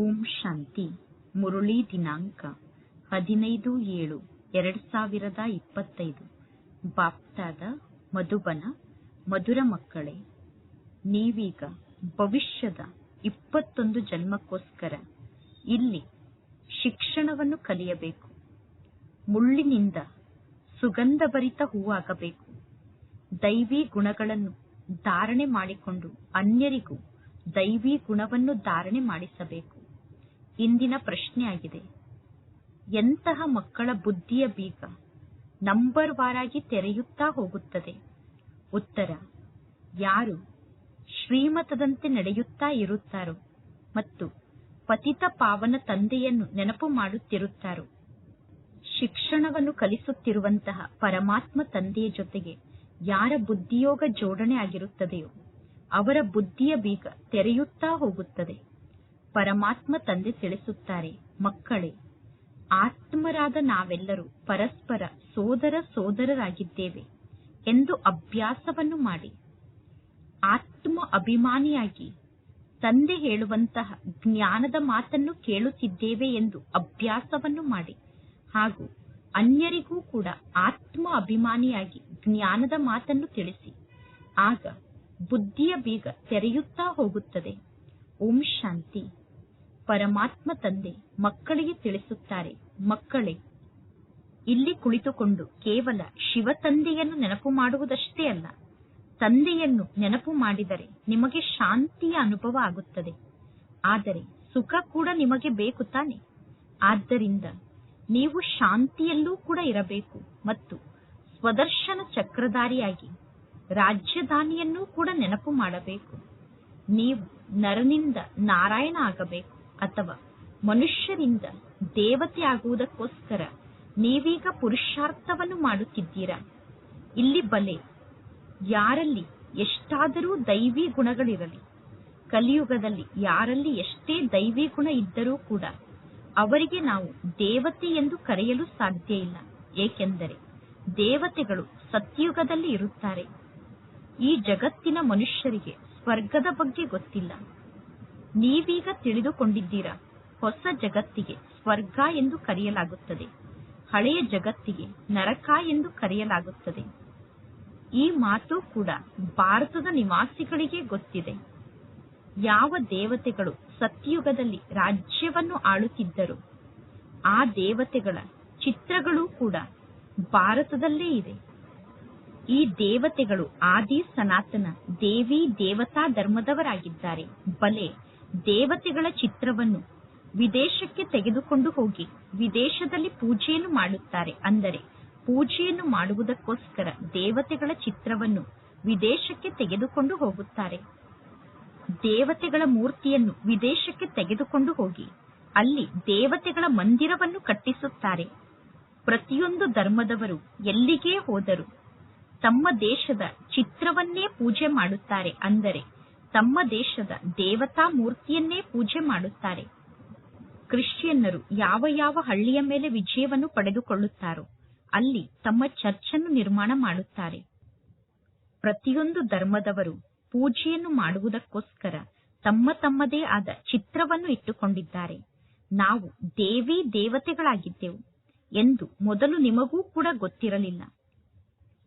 ಓಂ ಶಾಂತಿ. ಮುರುಳಿ ದಿನಾಂಕ ಹದಿನೈದು ಏಳು ಎರಡ್ ಸಾವಿರದ ಇಪ್ಪತ್ತೈದು. ಬಾಪ್ತಾದ ಮಧುಬನ, ಮಧುರ ಮಕ್ಕಳೇ, ನೀವೀಗ ಭವಿಷ್ಯದ ಇಪ್ಪತ್ತೊಂದು ಜನ್ಮಕ್ಕೋಸ್ಕರ ಇಲ್ಲಿ ಶಿಕ್ಷಣವನ್ನು ಕಲಿಯಬೇಕು. ಮುಳ್ಳಿನಿಂದ ಸುಗಂಧಭರಿತ ಹೂವಾಗಬೇಕು. ದೈವಿ ಗುಣಗಳನ್ನು ಧಾರಣೆ ಮಾಡಿಕೊಂಡು ಅನ್ಯರಿಗೂ ದೈವಿ ಗುಣವನ್ನು ಧಾರಣೆ ಮಾಡಿಸಬೇಕು. ಇಂದಿನ ಪ್ರಶ್ನೆಯಾಗಿದೆ ಎಂತಹ ಮಕ್ಕಳ ಬುದ್ಧಿಯ ಬೀಗ ನಂಬರ್ ವಾರಾಗಿ ತೆರೆಯುತ್ತಾ ಹೋಗುತ್ತದೆ? ಉತ್ತರ, ಯಾರು ಶ್ರೀಮತದಂತೆ ನಡೆಯುತ್ತಾ ಇರುತ್ತಾರೋ ಮತ್ತು ಪತಿತ ಪಾವನ ತಂದೆಯನ್ನು ನೆನಪು ಮಾಡುತ್ತಿರುತ್ತಾರೋ? ಶಿಕ್ಷಣವನ್ನು ಕಲಿಸುತ್ತಿರುವಂತಹ ಪರಮಾತ್ಮ ತಂದೆಯ ಜೊತೆಗೆ ಯಾರ ಬುದ್ಧಿಯೋಗ ಜೋಡಣೆ ಆಗಿರುತ್ತದೆಯೋ, ಅವರ ಬುದ್ಧಿಯ ಬೀಗ ತೆರೆಯುತ್ತಾ ಹೋಗುತ್ತದೆ. ಪರಮಾತ್ಮ ತಂದೆ ತಿಳಿಸುತ್ತಾರೆ, ಮಕ್ಕಳೇ, ಆತ್ಮರಾದ ನಾವೆಲ್ಲರೂ ಪರಸ್ಪರ ಸೋದರ ಸೋದರರಾಗಿದ್ದೇವೆ ಎಂದು ಅಭ್ಯಾಸವನ್ನು ಮಾಡಿ. ಆತ್ಮ ಅಭಿಮಾನಿಯಾಗಿ ತಂದೆ ಹೇಳುವಂತಹ ಜ್ಞಾನದ ಮಾತನ್ನು ಕೇಳುತ್ತಿದ್ದೇವೆ ಎಂದು ಅಭ್ಯಾಸವನ್ನು ಮಾಡಿ. ಹಾಗೂ ಅನ್ಯರಿಗೂ ಕೂಡ ಆತ್ಮ ಅಭಿಮಾನಿಯಾಗಿ ಜ್ಞಾನದ ಮಾತನ್ನು ತಿಳಿಸಿ. ಆಗ ಬುದ್ಧಿಯ ಬೀಗ ತೆರೆಯುತ್ತಾ ಹೋಗುತ್ತದೆ. ಓಂ ಶಾಂತಿ. ಪರಮಾತ್ಮ ತಂದೆ ಮಕ್ಕಳಿಗೆ ತಿಳಿಸುತ್ತಾರೆ, ಮಕ್ಕಳೇ, ಇಲ್ಲಿ ಕುಳಿತುಕೊಂಡು ಕೇವಲ ಶಿವ ತಂದೆಯನ್ನು ನೆನಪು ಮಾಡುವುದಷ್ಟೇ ಅಲ್ಲ, ತಂದೆಯನ್ನು ನೆನಪು ಮಾಡಿದರೆ ನಿಮಗೆ ಶಾಂತಿಯ ಅನುಭವ ಆಗುತ್ತದೆ. ಆದರೆ ಸುಖ ಕೂಡ ನಿಮಗೆ ಬೇಕು ತಾನೆ. ಆದ್ದರಿಂದ ನೀವು ಶಾಂತಿಯಲ್ಲೂ ಕೂಡ ಇರಬೇಕು ಮತ್ತು ಸ್ವದರ್ಶನ ಚಕ್ರಧಾರಿಯಾಗಿ ರಾಜ್ಯಧಾನಿಯನ್ನೂ ಕೂಡ ನೆನಪು ಮಾಡಬೇಕು. ನೀವು ನರನಿಂದ ನಾರಾಯಣ ಆಗಬೇಕು. ಅಥವಾ ಮನುಷ್ಯರಿಂದ ದೇವತೆ ಆಗುವುದಕ್ಕೋಸ್ಕರ ನೀವೀಗ ಪುರುಷಾರ್ಥವನ್ನು ಮಾಡುತ್ತಿದ್ದೀರಾ? ಇಲ್ಲಿ ಬಲೆ, ಯಾರಲ್ಲಿ ಎಷ್ಟಾದರೂ ದೈವಿ ಗುಣಗಳಿರಲಿ, ಕಲಿಯುಗದಲ್ಲಿ ಯಾರಲ್ಲಿ ಎಷ್ಟೇ ದೈವಿ ಗುಣ ಇದ್ದರೂ ಕೂಡ ಅವರಿಗೆ ನಾವು ದೇವತೆ ಎಂದು ಕರೆಯಲು ಸಾಧ್ಯ ಇಲ್ಲ. ಏಕೆಂದರೆ ದೇವತೆಗಳು ಸತ್ಯುಗದಲ್ಲಿ ಇರುತ್ತಾರೆ. ಈ ಜಗತ್ತಿನ ಮನುಷ್ಯರಿಗೆ ಸ್ವರ್ಗದ ಬಗ್ಗೆ ಗೊತ್ತಿಲ್ಲ. ನೀವೀಗ ತಿಳಿದುಕೊಂಡಿದ್ದೀರಾ? ಹೊಸ ಜಗತ್ತಿಗೆ ಸ್ವರ್ಗ ಎಂದು ಕರೆಯಲಾಗುತ್ತದೆ. ಹಳೆಯ ಜಗತ್ತಿಗೆ ನರಕ ಎಂದು ಕರೆಯಲಾಗುತ್ತದೆ. ಈ ಮಾತು ಕೂಡ ಭಾರತದ ನಿವಾಸಿಗಳಿಗೆ ಗೊತ್ತಿದೆ. ಯಾವ ದೇವತೆಗಳು ಸತ್ಯುಗದಲ್ಲಿ ರಾಜ್ಯವನ್ನು ಆಳುತ್ತಿದ್ದರು, ಆ ದೇವತೆಗಳ ಚಿತ್ರಗಳು ಕೂಡ ಭಾರತದಲ್ಲೇ ಇದೆ. ಈ ದೇವತೆಗಳು ಆದಿ ಸನಾತನ ದೇವಿ ದೇವತಾ ಧರ್ಮದವರಾಗಿದ್ದಾರೆ. ಬಲೆ ದೇವತೆಗಳ ಚಿತ್ರವನ್ನು ವಿದೇಶಕ್ಕೆ ತೆಗೆದುಕೊಂಡು ಹೋಗಿ ವಿದೇಶದಲ್ಲಿ ಪೂಜೆಯನ್ನು ಮಾಡುತ್ತಾರೆ. ಅಂದರೆ ಪೂಜೆಯನ್ನು ಮಾಡುವುದಕ್ಕೋಸ್ಕರ ದೇವತೆಗಳ ಚಿತ್ರವನ್ನು ವಿದೇಶಕ್ಕೆ ತೆಗೆದುಕೊಂಡು ಹೋಗುತ್ತಾರೆ. ದೇವತೆಗಳ ಮೂರ್ತಿಯನ್ನು ವಿದೇಶಕ್ಕೆ ತೆಗೆದುಕೊಂಡು ಹೋಗಿ ಅಲ್ಲಿ ದೇವತೆಗಳ ಮಂದಿರವನ್ನು ಕಟ್ಟಿಸುತ್ತಾರೆ. ಪ್ರತಿಯೊಂದು ಧರ್ಮದವರು ಎಲ್ಲಿಗೇ ಹೋದರು ತಮ್ಮ ದೇಶದ ಚಿತ್ರವನ್ನೇ ಪೂಜೆ ಮಾಡುತ್ತಾರೆ. ಅಂದರೆ ತಮ್ಮ ದೇಶದ ದೇವತಾ ಮೂರ್ತಿಯನ್ನೇ ಪೂಜೆ ಮಾಡುತ್ತಾರೆ. ಕ್ರಿಶ್ಚಿಯನ್ನರು ಯಾವ ಯಾವ ಹಳ್ಳಿಯ ಮೇಲೆ ವಿಜಯವನ್ನು ಪಡೆದುಕೊಳ್ಳುತ್ತಾರೋ, ಅಲ್ಲಿ ತಮ್ಮ ಚರ್ಚನ್ನು ನಿರ್ಮಾಣ ಮಾಡುತ್ತಾರೆ. ಪ್ರತಿಯೊಂದು ಧರ್ಮದವರು ಪೂಜೆಯನ್ನು ಮಾಡುವುದಕ್ಕೋಸ್ಕರ ತಮ್ಮ ತಮ್ಮದೇ ಆದ ಚಿತ್ರವನ್ನು ಇಟ್ಟುಕೊಂಡಿದ್ದಾರೆ. ನಾವು ದೇವಿ ದೇವತೆಗಳಾಗಿದ್ದೆವು ಎಂದು ಮೊದಲು ನಿಮಗೂ ಕೂಡ ಗೊತ್ತಿರಲಿಲ್ಲ.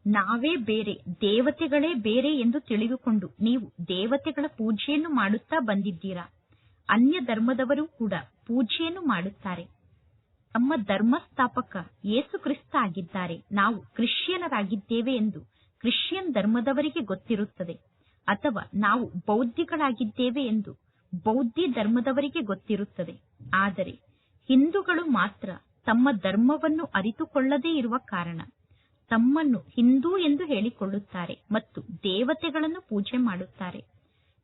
ನಾವೇ ಬೇರೆ, ದೇವತೆಗಳೇ ಬೇರೆ ಎಂದು ತಿಳಿದುಕೊಂಡು ನೀವು ದೇವತೆಗಳ ಪೂಜೆಯನ್ನು ಮಾಡುತ್ತಾ ಬಂದಿದ್ದೀರಾ? ಅನ್ಯ ಧರ್ಮದವರು ಕೂಡ ಪೂಜೆಯನ್ನು ಮಾಡುತ್ತಾರೆ. ತಮ್ಮ ಧರ್ಮಸ್ಥಾಪಕ ಯೇಸು ಕ್ರಿಸ್ತ ಆಗಿದ್ದಾರೆ. ನಾವು ಕ್ರಿಶ್ಚಿಯನರಾಗಿದ್ದೇವೆ ಎಂದು ಕ್ರಿಶ್ಚಿಯನ್ ಧರ್ಮದವರಿಗೆ ಗೊತ್ತಿರುತ್ತದೆ. ಅಥವಾ ನಾವು ಬೌದ್ಧಿಗಳಾಗಿದ್ದೇವೆ ಎಂದು ಬೌದ್ಧಿ ಧರ್ಮದವರಿಗೆ ಗೊತ್ತಿರುತ್ತದೆ. ಆದರೆ ಹಿಂದೂಗಳು ಮಾತ್ರ ತಮ್ಮ ಧರ್ಮವನ್ನು ಅರಿತುಕೊಳ್ಳದೇ ಇರುವ ಕಾರಣ. ತಮ್ಮನ್ನು ಹಿಂದೂ ಎಂದು ಹೇಳಿಕೊಳ್ಳುತ್ತಾರೆ ಮತ್ತು ದೇವತೆಗಳನ್ನು ಪೂಜೆ ಮಾಡುತ್ತಾರೆ.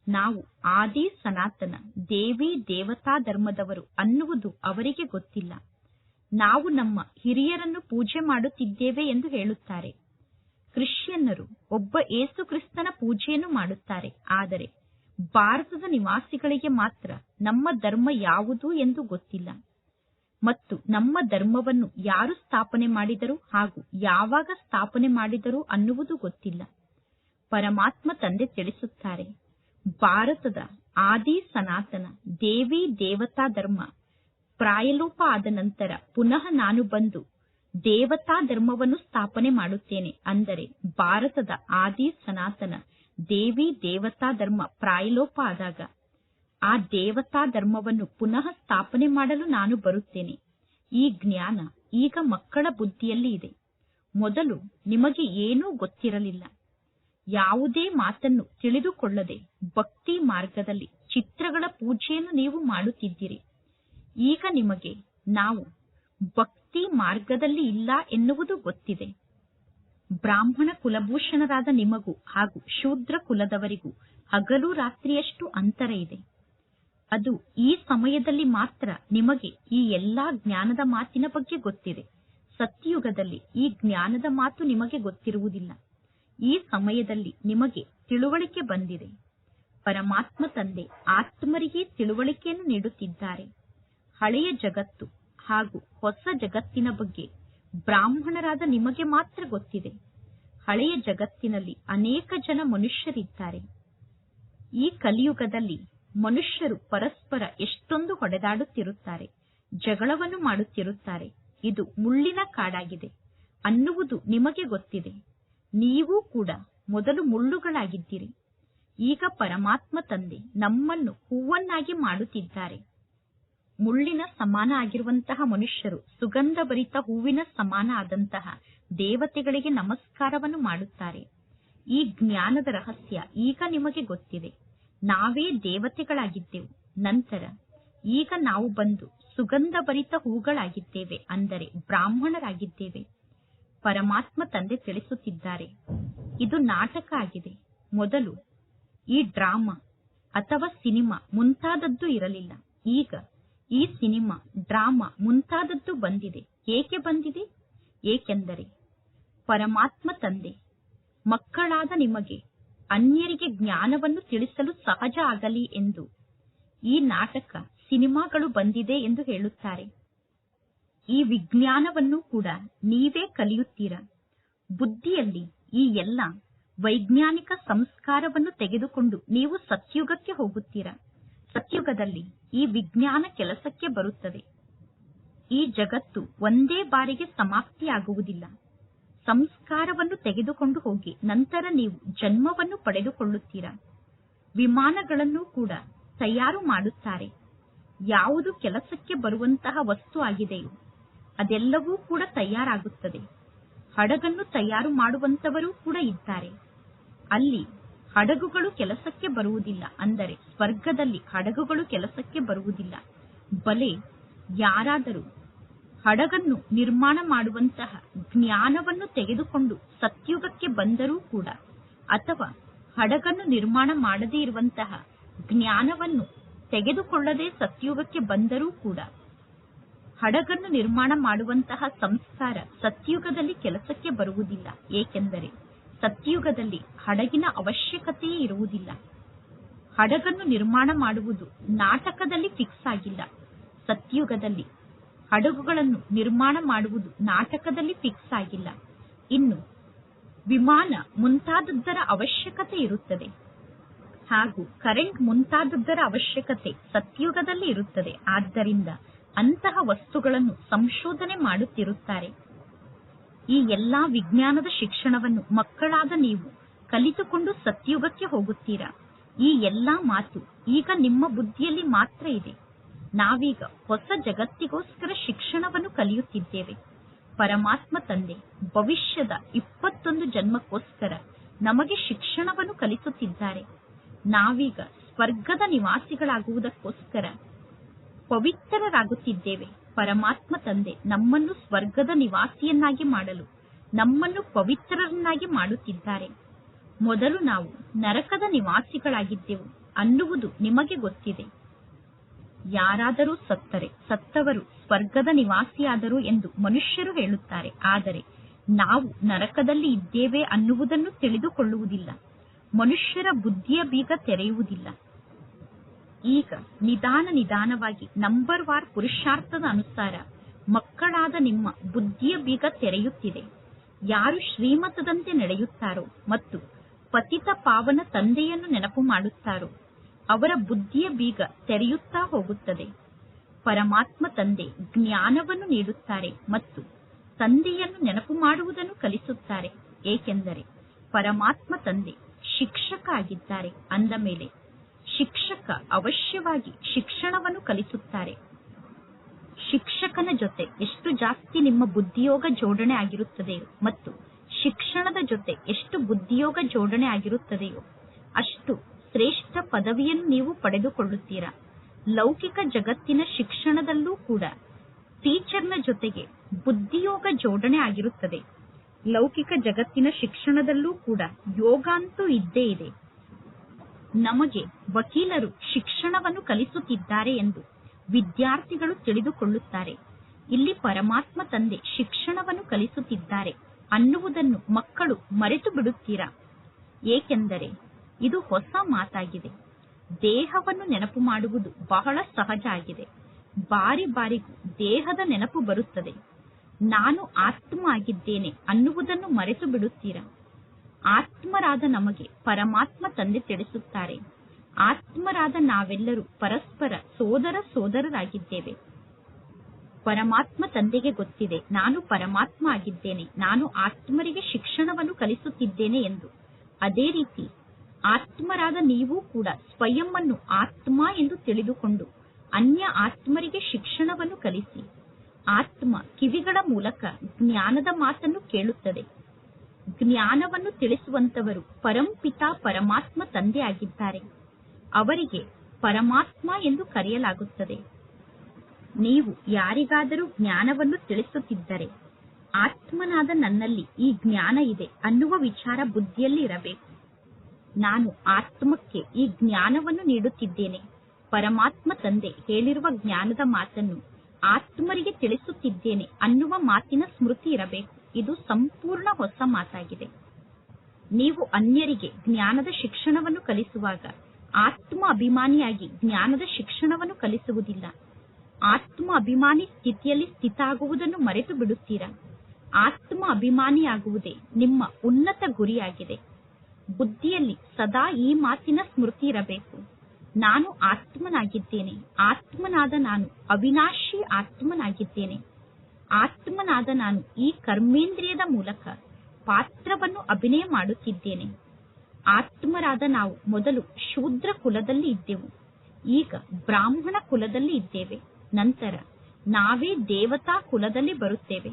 ನಾವು ಆದಿ ಸನಾತನ, ದೇವಿ ದೇವತಾ ಧರ್ಮದವರು ಅನ್ನುವುದು ಅವರಿಗೆ ಗೊತ್ತಿಲ್ಲ. ನಾವು ನಮ್ಮ ಹಿರಿಯರನ್ನು ಪೂಜೆ ಮಾಡುತ್ತಿದ್ದೇವೆ ಎಂದು ಹೇಳುತ್ತಾರೆ. ಕ್ರಿಶ್ಚಿಯನ್ನರು ಒಬ್ಬ ಏಸು ಕ್ರಿಸ್ತನ ಪೂಜೆಯನ್ನು ಮಾಡುತ್ತಾರೆ. ಆದರೆ ಭಾರತದ ನಿವಾಸಿಗಳಿಗೆ ಮಾತ್ರ ನಮ್ಮ ಧರ್ಮ ಯಾವುದು ಎಂದು ಗೊತ್ತಿಲ್ಲ. ಮತ್ತು ನಮ್ಮ ಧರ್ಮವನ್ನು ಯಾರು ಸ್ಥಾಪನೆ ಮಾಡಿದರು ಹಾಗೂ ಯಾವಾಗ ಸ್ಥಾಪನೆ ಮಾಡಿದರು ಅನ್ನುವುದು ಗೊತ್ತಿಲ್ಲ. ಪರಮಾತ್ಮ ತಂದೆ ತಿಳಿಸುತ್ತಾರೆ, ಭಾರತದ ಆದಿ ಸನಾತನ ದೇವಿ ದೇವತಾ ಧರ್ಮ ಪ್ರಾಯಲೋಪ ಆದ ನಂತರ ಪುನಃ ನಾನು ಬಂದು ದೇವತಾ ಧರ್ಮವನ್ನು ಸ್ಥಾಪನೆ ಮಾಡುತ್ತೇನೆ ಅಂದರೆ ಭಾರತದ ಆದಿ ಸನಾತನ ದೇವಿ ದೇವತಾ ಧರ್ಮ ಪ್ರಾಯಲೋಪ ಆದಾಗ ಆ ದೇವತಾ ಧರ್ಮವನ್ನು ಪುನಃ ಸ್ಥಾಪನೆ ಮಾಡಲು ನಾನು ಬರುತ್ತೇನೆ. ಈ ಜ್ಞಾನ ಈಗ ಮಕ್ಕಳ ಬುದ್ಧಿಯಲ್ಲಿ ಇದೆ. ಮೊದಲು ನಿಮಗೆ ಏನೂ ಗೊತ್ತಿರಲಿಲ್ಲ. ಯಾವುದೇ ಮಾತನ್ನು ತಿಳಿದುಕೊಳ್ಳದೆ ಭಕ್ತಿ ಮಾರ್ಗದಲ್ಲಿ ಚಿತ್ರಗಳ ಪೂಜೆಯನ್ನು ನೀವು ಮಾಡುತ್ತಿದ್ದೀರಿ. ಈಗ ನಿಮಗೆ ನಾವು ಭಕ್ತಿ ಮಾರ್ಗದಲ್ಲಿ ಇಲ್ಲ ಎನ್ನುವುದು ಗೊತ್ತಿದೆ. ಬ್ರಾಹ್ಮಣ ಕುಲಭೂಷಣರಾದ ನಿಮಗೂ ಹಾಗೂ ಶೂದ್ರ ಕುಲದವರಿಗೂ ಹಗಲು ರಾತ್ರಿಯಷ್ಟು ಅಂತರ ಇದೆ. ಅದು ಈ ಸಮಯದಲ್ಲಿ ಮಾತ್ರ ನಿಮಗೆ ಈ ಎಲ್ಲಾ ಜ್ಞಾನದ ಮಾತಿನ ಬಗ್ಗೆ ಗೊತ್ತಿದೆ. ಸತ್ಯಯುಗದಲ್ಲಿ ಈ ಜ್ಞಾನದ ಮಾತು ನಿಮಗೆ ಗೊತ್ತಿರುವುದಿಲ್ಲ. ಈ ಸಮಯದಲ್ಲಿ ನಿಮಗೆ ತಿಳುವಳಿಕೆ ಬಂದಿದೆ. ಪರಮಾತ್ಮ ತಂದೆ ಆತ್ಮರಿಗೆ ತಿಳುವಳಿಕೆಯನ್ನು ನೀಡುತ್ತಿದ್ದಾರೆ. ಹಳೆಯ ಜಗತ್ತು ಹಾಗೂ ಹೊಸ ಜಗತ್ತಿನ ಬಗ್ಗೆ ಬ್ರಾಹ್ಮಣರಾದ ನಿಮಗೆ ಮಾತ್ರ ಗೊತ್ತಿದೆ. ಹಳೆಯ ಜಗತ್ತಿನಲ್ಲಿ ಅನೇಕ ಜನ ಮನುಷ್ಯರಿದ್ದಾರೆ. ಈ ಕಲಿಯುಗದಲ್ಲಿ ಮನುಷ್ಯರು ಪರಸ್ಪರ ಎಷ್ಟೊಂದು ಹೊಡೆದಾಡುತ್ತಿರುತ್ತಾರೆ, ಜಗಳವನ್ನು ಮಾಡುತ್ತಿರುತ್ತಾರೆ. ಇದು ಮುಳ್ಳಿನ ಕಾಡಾಗಿದೆ. ಅನ್ನುವುದು ನಿಮಗೆ ಗೊತ್ತಿದೆ. ನೀವು ಕೂಡ ಮೊದಲು ಮುಳ್ಳುಗಳಾಗಿದ್ದೀರಿ. ಈಗ ಪರಮಾತ್ಮ ತಂದೆ ನಮ್ಮನ್ನು ಹೂವನ್ನಾಗಿ ಮಾಡುತ್ತಿದ್ದಾರೆ. ಮುಳ್ಳಿನ ಸಮಾನ ಆಗಿರುವಂತಹ ಮನುಷ್ಯರು ಸುಗಂಧಭರಿತ ಹೂವಿನ ಸಮಾನ ಆದಂತಹ ದೇವತೆಗಳಿಗೆ ನಮಸ್ಕಾರವನ್ನು ಮಾಡುತ್ತಾರೆ. ಈ ಜ್ಞಾನದ ರಹಸ್ಯ ಈಗ ನಿಮಗೆ ಗೊತ್ತಿದೆ. ನಾವೇ ದೇವತೆಗಳಾಗಿದ್ದೆವು. ನಂತರ, ಈಗ ನಾವು ಬಂದು ಸುಗಂಧಭರಿತ ಹೂಗಳಾಗಿದ್ದೇವೆ ಅಂದರೆ ಬ್ರಾಹ್ಮಣರಾಗಿದ್ದೇವೆ. ಪರಮಾತ್ಮ ತಂದೆ ತಿಳಿಸುತ್ತಿದ್ದಾರೆ, ಇದು ನಾಟಕ ಆಗಿದೆ. ಮೊದಲು ಈ ಡ್ರಾಮಾ ಅಥವಾ ಸಿನಿಮಾ ಮುಂತಾದದ್ದು ಇರಲಿಲ್ಲ. ಈಗ ಈ ಸಿನಿಮಾ, ಡ್ರಾಮಾ ಮುಂತಾದದ್ದು ಬಂದಿದೆ. ಏಕೆ ಬಂದಿದೆ? ಏಕೆಂದರೆ ಪರಮಾತ್ಮ ತಂದೆ, ಮಕ್ಕಳಾದ ನಿಮಗೆ ಅನ್ಯರಿಗೆ ಜ್ಞಾನವನ್ನು ತಿಳಿಸಲು ಸಹಜ ಆಗಲಿ ಎಂದು. ಈ ನಾಟಕ ಸಿನಿಮಾಗಳು ಬಂದಿದೆ ಎಂದು ಹೇಳುತ್ತಾರೆ. ಈ ವಿಜ್ಞಾನವನ್ನು ಕೂಡ ನೀವೇ ಕಲಿಯುತ್ತೀರಾ. ಬುದ್ಧಿಯಲ್ಲಿ ಈ ಎಲ್ಲ ವೈಜ್ಞಾನಿಕ ಸಂಸ್ಕಾರವನ್ನು ತೆಗೆದುಕೊಂಡು ನೀವು ಸತ್ಯುಗಕ್ಕೆ ಹೋಗುತ್ತೀರಾ. ಸತ್ಯುಗದಲ್ಲಿ ಈ ವಿಜ್ಞಾನ ಕೆಲಸಕ್ಕೆ ಬರುತ್ತದೆ. ಈ ಜಗತ್ತು ಒಂದೇ ಬಾರಿಗೆ ಸಮಾಪ್ತಿಯಾಗುವುದಿಲ್ಲ. ಸಂಸ್ಕಾರವನ್ನು ತೆಗೆದುಕೊಂಡು ಹೋಗಿ, ನಂತರ ನೀವು ಜನ್ಮವನ್ನು ಪಡೆದುಕೊಳ್ಳುತ್ತೀರಾ? ವಿಮಾನಗಳನ್ನು ಕೂಡ ತಯಾರು ಮಾಡುತ್ತಾರೆ. ಯಾವುದು ಕೆಲಸಕ್ಕೆ ಬರುವಂತಹ ವಸ್ತು ಆಗಿದೆಯೋ, ಅದೆಲ್ಲವೂ ಕೂಡ ತಯಾರಾಗುತ್ತದೆ. ಹಡಗನ್ನು ತಯಾರು ಮಾಡುವಂತವರೂ ಕೂಡ ಇದ್ದಾರೆ. ಅಲ್ಲಿ ಹಡಗುಗಳು ಕೆಲಸಕ್ಕೆ ಬರುವುದಿಲ್ಲ ಅಂದರೆ, ಸ್ವರ್ಗದಲ್ಲಿ ಹಡಗುಗಳು ಕೆಲಸಕ್ಕೆ ಬರುವುದಿಲ್ಲ. ಬಲೆ ಯಾರಾದರೂ ಹಡಗನ್ನು ನಿರ್ಮಾಣ ಮಾಡುವಂತಹ ಜ್ಞಾನವನ್ನು ತೆಗೆದುಕೊಂಡು ಸತ್ಯುಗಕ್ಕೆ ಬಂದರೂ ಕೂಡ ಅಥವಾ ಹಡಗನ್ನು ನಿರ್ಮಾಣ ಮಾಡದೇ ಇರುವಂತಹ ಜ್ಞಾನವನ್ನು ತೆಗೆದುಕೊಳ್ಳದೆ ಸತ್ಯುಗಕ್ಕೆ ಬಂದರೂ ಕೂಡ ಹಡಗನ್ನು ನಿರ್ಮಾಣ ಮಾಡುವಂತಹ ಸಂಸ್ಕಾರ ಸತ್ಯುಗದಲ್ಲಿ ಕೆಲಸಕ್ಕೆ ಬರುವುದಿಲ್ಲ. ಏಕೆಂದರೆ ಸತ್ಯುಗದಲ್ಲಿ ಹಡಗಿನ ಅವಶ್ಯಕತೆಯೇ ಇರುವುದಿಲ್ಲ. ಹಡಗನ್ನು ನಿರ್ಮಾಣ ಮಾಡುವುದು ನಾಟಕದಲ್ಲಿ ಫಿಕ್ಸ್ ಆಗಿಲ್ಲ. ಸತ್ಯುಗದಲ್ಲಿ ಹಡಗುಗಳನ್ನು ನಿರ್ಮಾಣ ಮಾಡುವುದು ನಾಟಕದಲ್ಲಿ ಫಿಕ್ಸ್ ಆಗಿಲ್ಲ. ಇನ್ನು ವಿಮಾನ ಮುಂತಾದದ್ದರ ಅವಶ್ಯಕತೆ ಇರುತ್ತದೆ. ಹಾಗೂ ಕರೆಂಟ್ ಮುಂತಾದದ್ದರ ಅವಶ್ಯಕತೆ ಸತ್ಯುಗದಲ್ಲಿ ಇರುತ್ತದೆ. ಆದ್ದರಿಂದ ಅಂತಹ ವಸ್ತುಗಳನ್ನು ಸಂಶೋಧನೆ ಮಾಡುತ್ತಿರುತ್ತಾರೆ. ಈ ಎಲ್ಲಾ ವಿಜ್ಞಾನದ ಶಿಕ್ಷಣವನ್ನು ಮಕ್ಕಳಾದ ನೀವು ಕಲಿತುಕೊಂಡು ಸತ್ಯುಗಕ್ಕೆ ಹೋಗುತ್ತೀರಾ? ಈ ಎಲ್ಲಾ ಮಾತು ಈಗ ನಿಮ್ಮ ಬುದ್ಧಿಯಲ್ಲಿ ಮಾತ್ರ ಇದೆ. ನಾವೀಗ ಹೊಸ ಜಗತ್ತಿಗೋಸ್ಕರ ಶಿಕ್ಷಣವನ್ನು ಕಲಿಯುತ್ತಿದ್ದೇವೆ. ಪರಮಾತ್ಮ ತಂದೆ, ಭವಿಷ್ಯದ ಇಪ್ಪತ್ತೊಂದು ಜನ್ಮಕ್ಕೋಸ್ಕರ ನಮಗೆ ಶಿಕ್ಷಣವನ್ನು ಕಲಿಸುತ್ತಿದ್ದಾರೆ. ನಾವೀಗ ಸ್ವರ್ಗದ ನಿವಾಸಿಗಳಾಗುವುದಕ್ಕೋಸ್ಕರ ಪವಿತ್ರರಾಗುತ್ತಿದ್ದೇವೆ. ಪರಮಾತ್ಮ ತಂದೆ ನಮ್ಮನ್ನು ಸ್ವರ್ಗದ ನಿವಾಸಿಯನ್ನಾಗಿ ಮಾಡಲು, ನಮ್ಮನ್ನು ಪವಿತ್ರರನ್ನಾಗಿ ಮಾಡುತ್ತಿದ್ದಾರೆ. ಮೊದಲು ನಾವು ನರಕದ ನಿವಾಸಿಗಳಾಗಿದ್ದೆವು. ಅನ್ನುವುದು ನಿಮಗೆ ಗೊತ್ತಿದೆ. ಯಾರಾದರೂ ಸತ್ತರೆ, ಸತ್ತವರು ಸ್ವರ್ಗದ ನಿವಾಸಿಯಾದರು ಎಂದು ಮನುಷ್ಯರು ಹೇಳುತ್ತಾರೆ. ಆದರೆ ನಾವು ನರಕದಲ್ಲಿ ಇದ್ದೇವೆ ಅನ್ನುವುದನ್ನು ತಿಳಿದುಕೊಳ್ಳುವುದಿಲ್ಲ. ಮನುಷ್ಯರ ಬುದ್ಧಿಯ ಬೀಗ ತೆರೆಯುವುದಿಲ್ಲ. ಈಗ ನಿಧಾನ ನಿಧಾನವಾಗಿ ನಂಬರ್ ವಾರ್ ಪುರುಷಾರ್ಥದ ಅನುಸಾರ ಮಕ್ಕಳಾದ ನಿಮ್ಮ ಬುದ್ಧಿಯ ಬೀಗ ತೆರೆಯುತ್ತಿದೆ. ಯಾರು ಶ್ರೀಮತದಂತೆ ನಡೆಯುತ್ತಾರೋ ಮತ್ತು ಪತಿತ ಪಾವನ ತಂದೆಯನ್ನು ನೆನಪು ಮಾಡುತ್ತಾರೋ ಅವರ ಬುದ್ಧಿಯ ಬೀಗ ತೆರೆಯುತ್ತಾ ಹೋಗುತ್ತದೆ. ಪರಮಾತ್ಮ ತಂದೆ ಜ್ಞಾನವನ್ನು ನೀಡುತ್ತಾರೆ ಮತ್ತು ತಂದೆಯನ್ನು ನೆನಪು ಮಾಡುವುದನ್ನು ಕಲಿಸುತ್ತಾರೆ. ಏಕೆಂದರೆ ಪರಮಾತ್ಮ ತಂದೆ ಶಿಕ್ಷಕ ಆಗಿದ್ದಾರೆ ಅಂದ ಮೇಲೆ ಶಿಕ್ಷಕ ಅವಶ್ಯವಾಗಿ ಶಿಕ್ಷಣವನ್ನು ಕಲಿಸುತ್ತಾರೆ. ಶಿಕ್ಷಕನ ಜೊತೆ ಎಷ್ಟು ಜಾಸ್ತಿ ನಿಮ್ಮ ಬುದ್ಧಿಯೋಗ ಜೋಡಣೆ ಆಗಿರುತ್ತದೆಯೋ ಮತ್ತು ಶಿಕ್ಷಣದ ಜೊತೆ ಎಷ್ಟು ಬುದ್ಧಿಯೋಗ ಜೋಡಣೆ ಆಗಿರುತ್ತದೆಯೋ ಅಷ್ಟು ಶ್ರೇಷ್ಠ ಪದವಿಯನ್ನು ನೀವು ಪಡೆದುಕೊಳ್ಳುತ್ತೀರಾ. ಲೌಕಿಕ ಜಗತ್ತಿನ ಶಿಕ್ಷಣದಲ್ಲೂ ಕೂಡ ಟೀಚರ್ನ ಜೊತೆಗೆ ಬುದ್ಧಿಯೋಗ ಜೋಡಣೆ ಆಗಿರುತ್ತದೆ. ಲೌಕಿಕ ಜಗತ್ತಿನ ಶಿಕ್ಷಣದಲ್ಲೂ ಕೂಡ ಯೋಗ ಅಂತೂ ಇದ್ದೇ ಇದೆ. ನಮಗೆ ವಕೀಲರು ಶಿಕ್ಷಣವನ್ನು ಕಲಿಸುತ್ತಿದ್ದಾರೆ ಎಂದು ವಿದ್ಯಾರ್ಥಿಗಳು ತಿಳಿದುಕೊಳ್ಳುತ್ತಾರೆ. ಇಲ್ಲಿ ಪರಮಾತ್ಮ ತಂದೆ ಶಿಕ್ಷಣವನ್ನು ಕಲಿಸುತ್ತಿದ್ದಾರೆ ಅನ್ನುವುದನ್ನು ಮಕ್ಕಳು ಮರೆತು ಬಿಡುತ್ತೀರಾ ಏಕೆಂದರೆ ಇದು ಹೊಸ ಮಾತಾಗಿದೆ. ದೇಹವನ್ನು ನೆನಪು ಮಾಡುವುದು ಬಹಳ ಸಹಜ ಆಗಿದೆ. ಬಾರಿ ಬಾರಿಗೂ ದೇಹದ ನೆನಪು ಬರುತ್ತದೆ. ನಾನು ಆತ್ಮ ಆಗಿದ್ದೇನೆ ಅನ್ನುವುದನ್ನು ಮರೆತು ಬಿಡುತ್ತೀರಾ? ಆತ್ಮರಾದ ನಮಗೆ ಪರಮಾತ್ಮ ತಂದೆ ತಿಳಿಸುತ್ತಾರೆ. ಆತ್ಮರಾದ ನಾವೆಲ್ಲರೂ ಪರಸ್ಪರ ಸೋದರ ಸೋದರರಾಗಿದ್ದೇವೆ. ಪರಮಾತ್ಮ ತಂದೆಗೆ ಗೊತ್ತಿದೆ, ನಾನು ಪರಮಾತ್ಮ ಆಗಿದ್ದೇನೆ, ನಾನು ಆತ್ಮರಿಗೆ ಶಿಕ್ಷಣವನ್ನು ಕಲಿಸುತ್ತಿದ್ದೇನೆ ಎಂದು. ಅದೇ ರೀತಿ ಆತ್ಮರಾದ ನೀವು ಕೂಡ ಸ್ವಯಂ ಅನ್ನು ಆತ್ಮ ಎಂದು ತಿಳಿದುಕೊಂಡು ಅನ್ಯ ಆತ್ಮರಿಗೆ ಶಿಕ್ಷಣವನ್ನು ಕಲಿಸಿ. ಆತ್ಮ ಕಿವಿಗಳ ಮೂಲಕ ಜ್ಞಾನದ ಮಾತನ್ನು ಕೇಳುತ್ತದೆ. ಜ್ಞಾನವನ್ನು ತಿಳಿಸುವಂತವರು ಪರಂಪಿತಾ ಪರಮಾತ್ಮ ತಂದೆ ಆಗಿದ್ದಾರೆ. ಅವರಿಗೆ ಪರಮಾತ್ಮ ಎಂದು ಕರೆಯಲಾಗುತ್ತದೆ. ನೀವು ಯಾರಿಗಾದರೂ ಜ್ಞಾನವನ್ನು ತಿಳಿಸುತ್ತಿದ್ದರೆ ಆತ್ಮನಾದ ನನ್ನಲ್ಲಿ ಈ ಜ್ಞಾನ ಇದೆ ಅನ್ನುವ ವಿಚಾರ ಬುದ್ಧಿಯಲ್ಲಿ ಇರಬೇಕು. ನಾನು ಆತ್ಮಕ್ಕೆ ಈ ಜ್ಞಾನವನ್ನು ನೀಡುತ್ತಿದ್ದೇನೆ. ಪರಮಾತ್ಮ ತಂದೆ ಹೇಳಿರುವ ಜ್ಞಾನದ ಮಾತನ್ನು ಆತ್ಮರಿಗೆ ತಿಳಿಸುತ್ತಿದ್ದೇನೆ ಅನ್ನುವ ಮಾತಿನ ಸ್ಮೃತಿ ಇರಬೇಕು. ಇದು ಸಂಪೂರ್ಣ ಹೊಸ ಮಾತಾಗಿದೆ. ನೀವು ಅನ್ಯರಿಗೆ ಜ್ಞಾನದ ಶಿಕ್ಷಣವನ್ನು ಕಲಿಸುವಾಗ ಆತ್ಮ ಅಭಿಮಾನಿಯಾಗಿ ಜ್ಞಾನದ ಶಿಕ್ಷಣವನ್ನು ಕಲಿಸುವುದಿಲ್ಲ. ಆತ್ಮ ಅಭಿಮಾನಿ ಸ್ಥಿತಿಯಲ್ಲಿ ಸ್ಥಿತ ಆಗುವುದನ್ನು ಮರೆತು ಬಿಡುತ್ತೀರಾ ಆತ್ಮ ಅಭಿಮಾನಿಯಾಗುವುದೇ ನಿಮ್ಮ ಉನ್ನತ ಗುರಿಯಾಗಿದೆ. ಬುದ್ಧಿಯಲ್ಲಿ ಸದಾ ಈ ಮಾತಿನ ಸ್ಮೃತಿ ಇರಬೇಕು. ನಾನು ಆತ್ಮನಾಗಿದ್ದೇನೆ. ಆತ್ಮನಾದ ನಾನು ಅವಿನಾಶಿ ಆತ್ಮನಾಗಿದ್ದೇನೆ. ಆತ್ಮನಾದ ನಾನು ಈ ಕರ್ಮೇಂದ್ರಿಯದ ಮೂಲಕ ಪಾತ್ರವನ್ನು ಅಭಿನಯ ಮಾಡುತ್ತಿದ್ದೇನೆ. ಆತ್ಮರಾದ ನಾವು ಮೊದಲು ಶೂದ್ರ ಕುಲದಲ್ಲಿ ಇದ್ದೆವು. ಈಗ ಬ್ರಾಹ್ಮಣ ಕುಲದಲ್ಲಿ ಇದ್ದೇವೆ. ನಂತರ ನಾವೇ ದೇವತಾ ಕುಲದಲ್ಲಿ ಬರುತ್ತೇವೆ.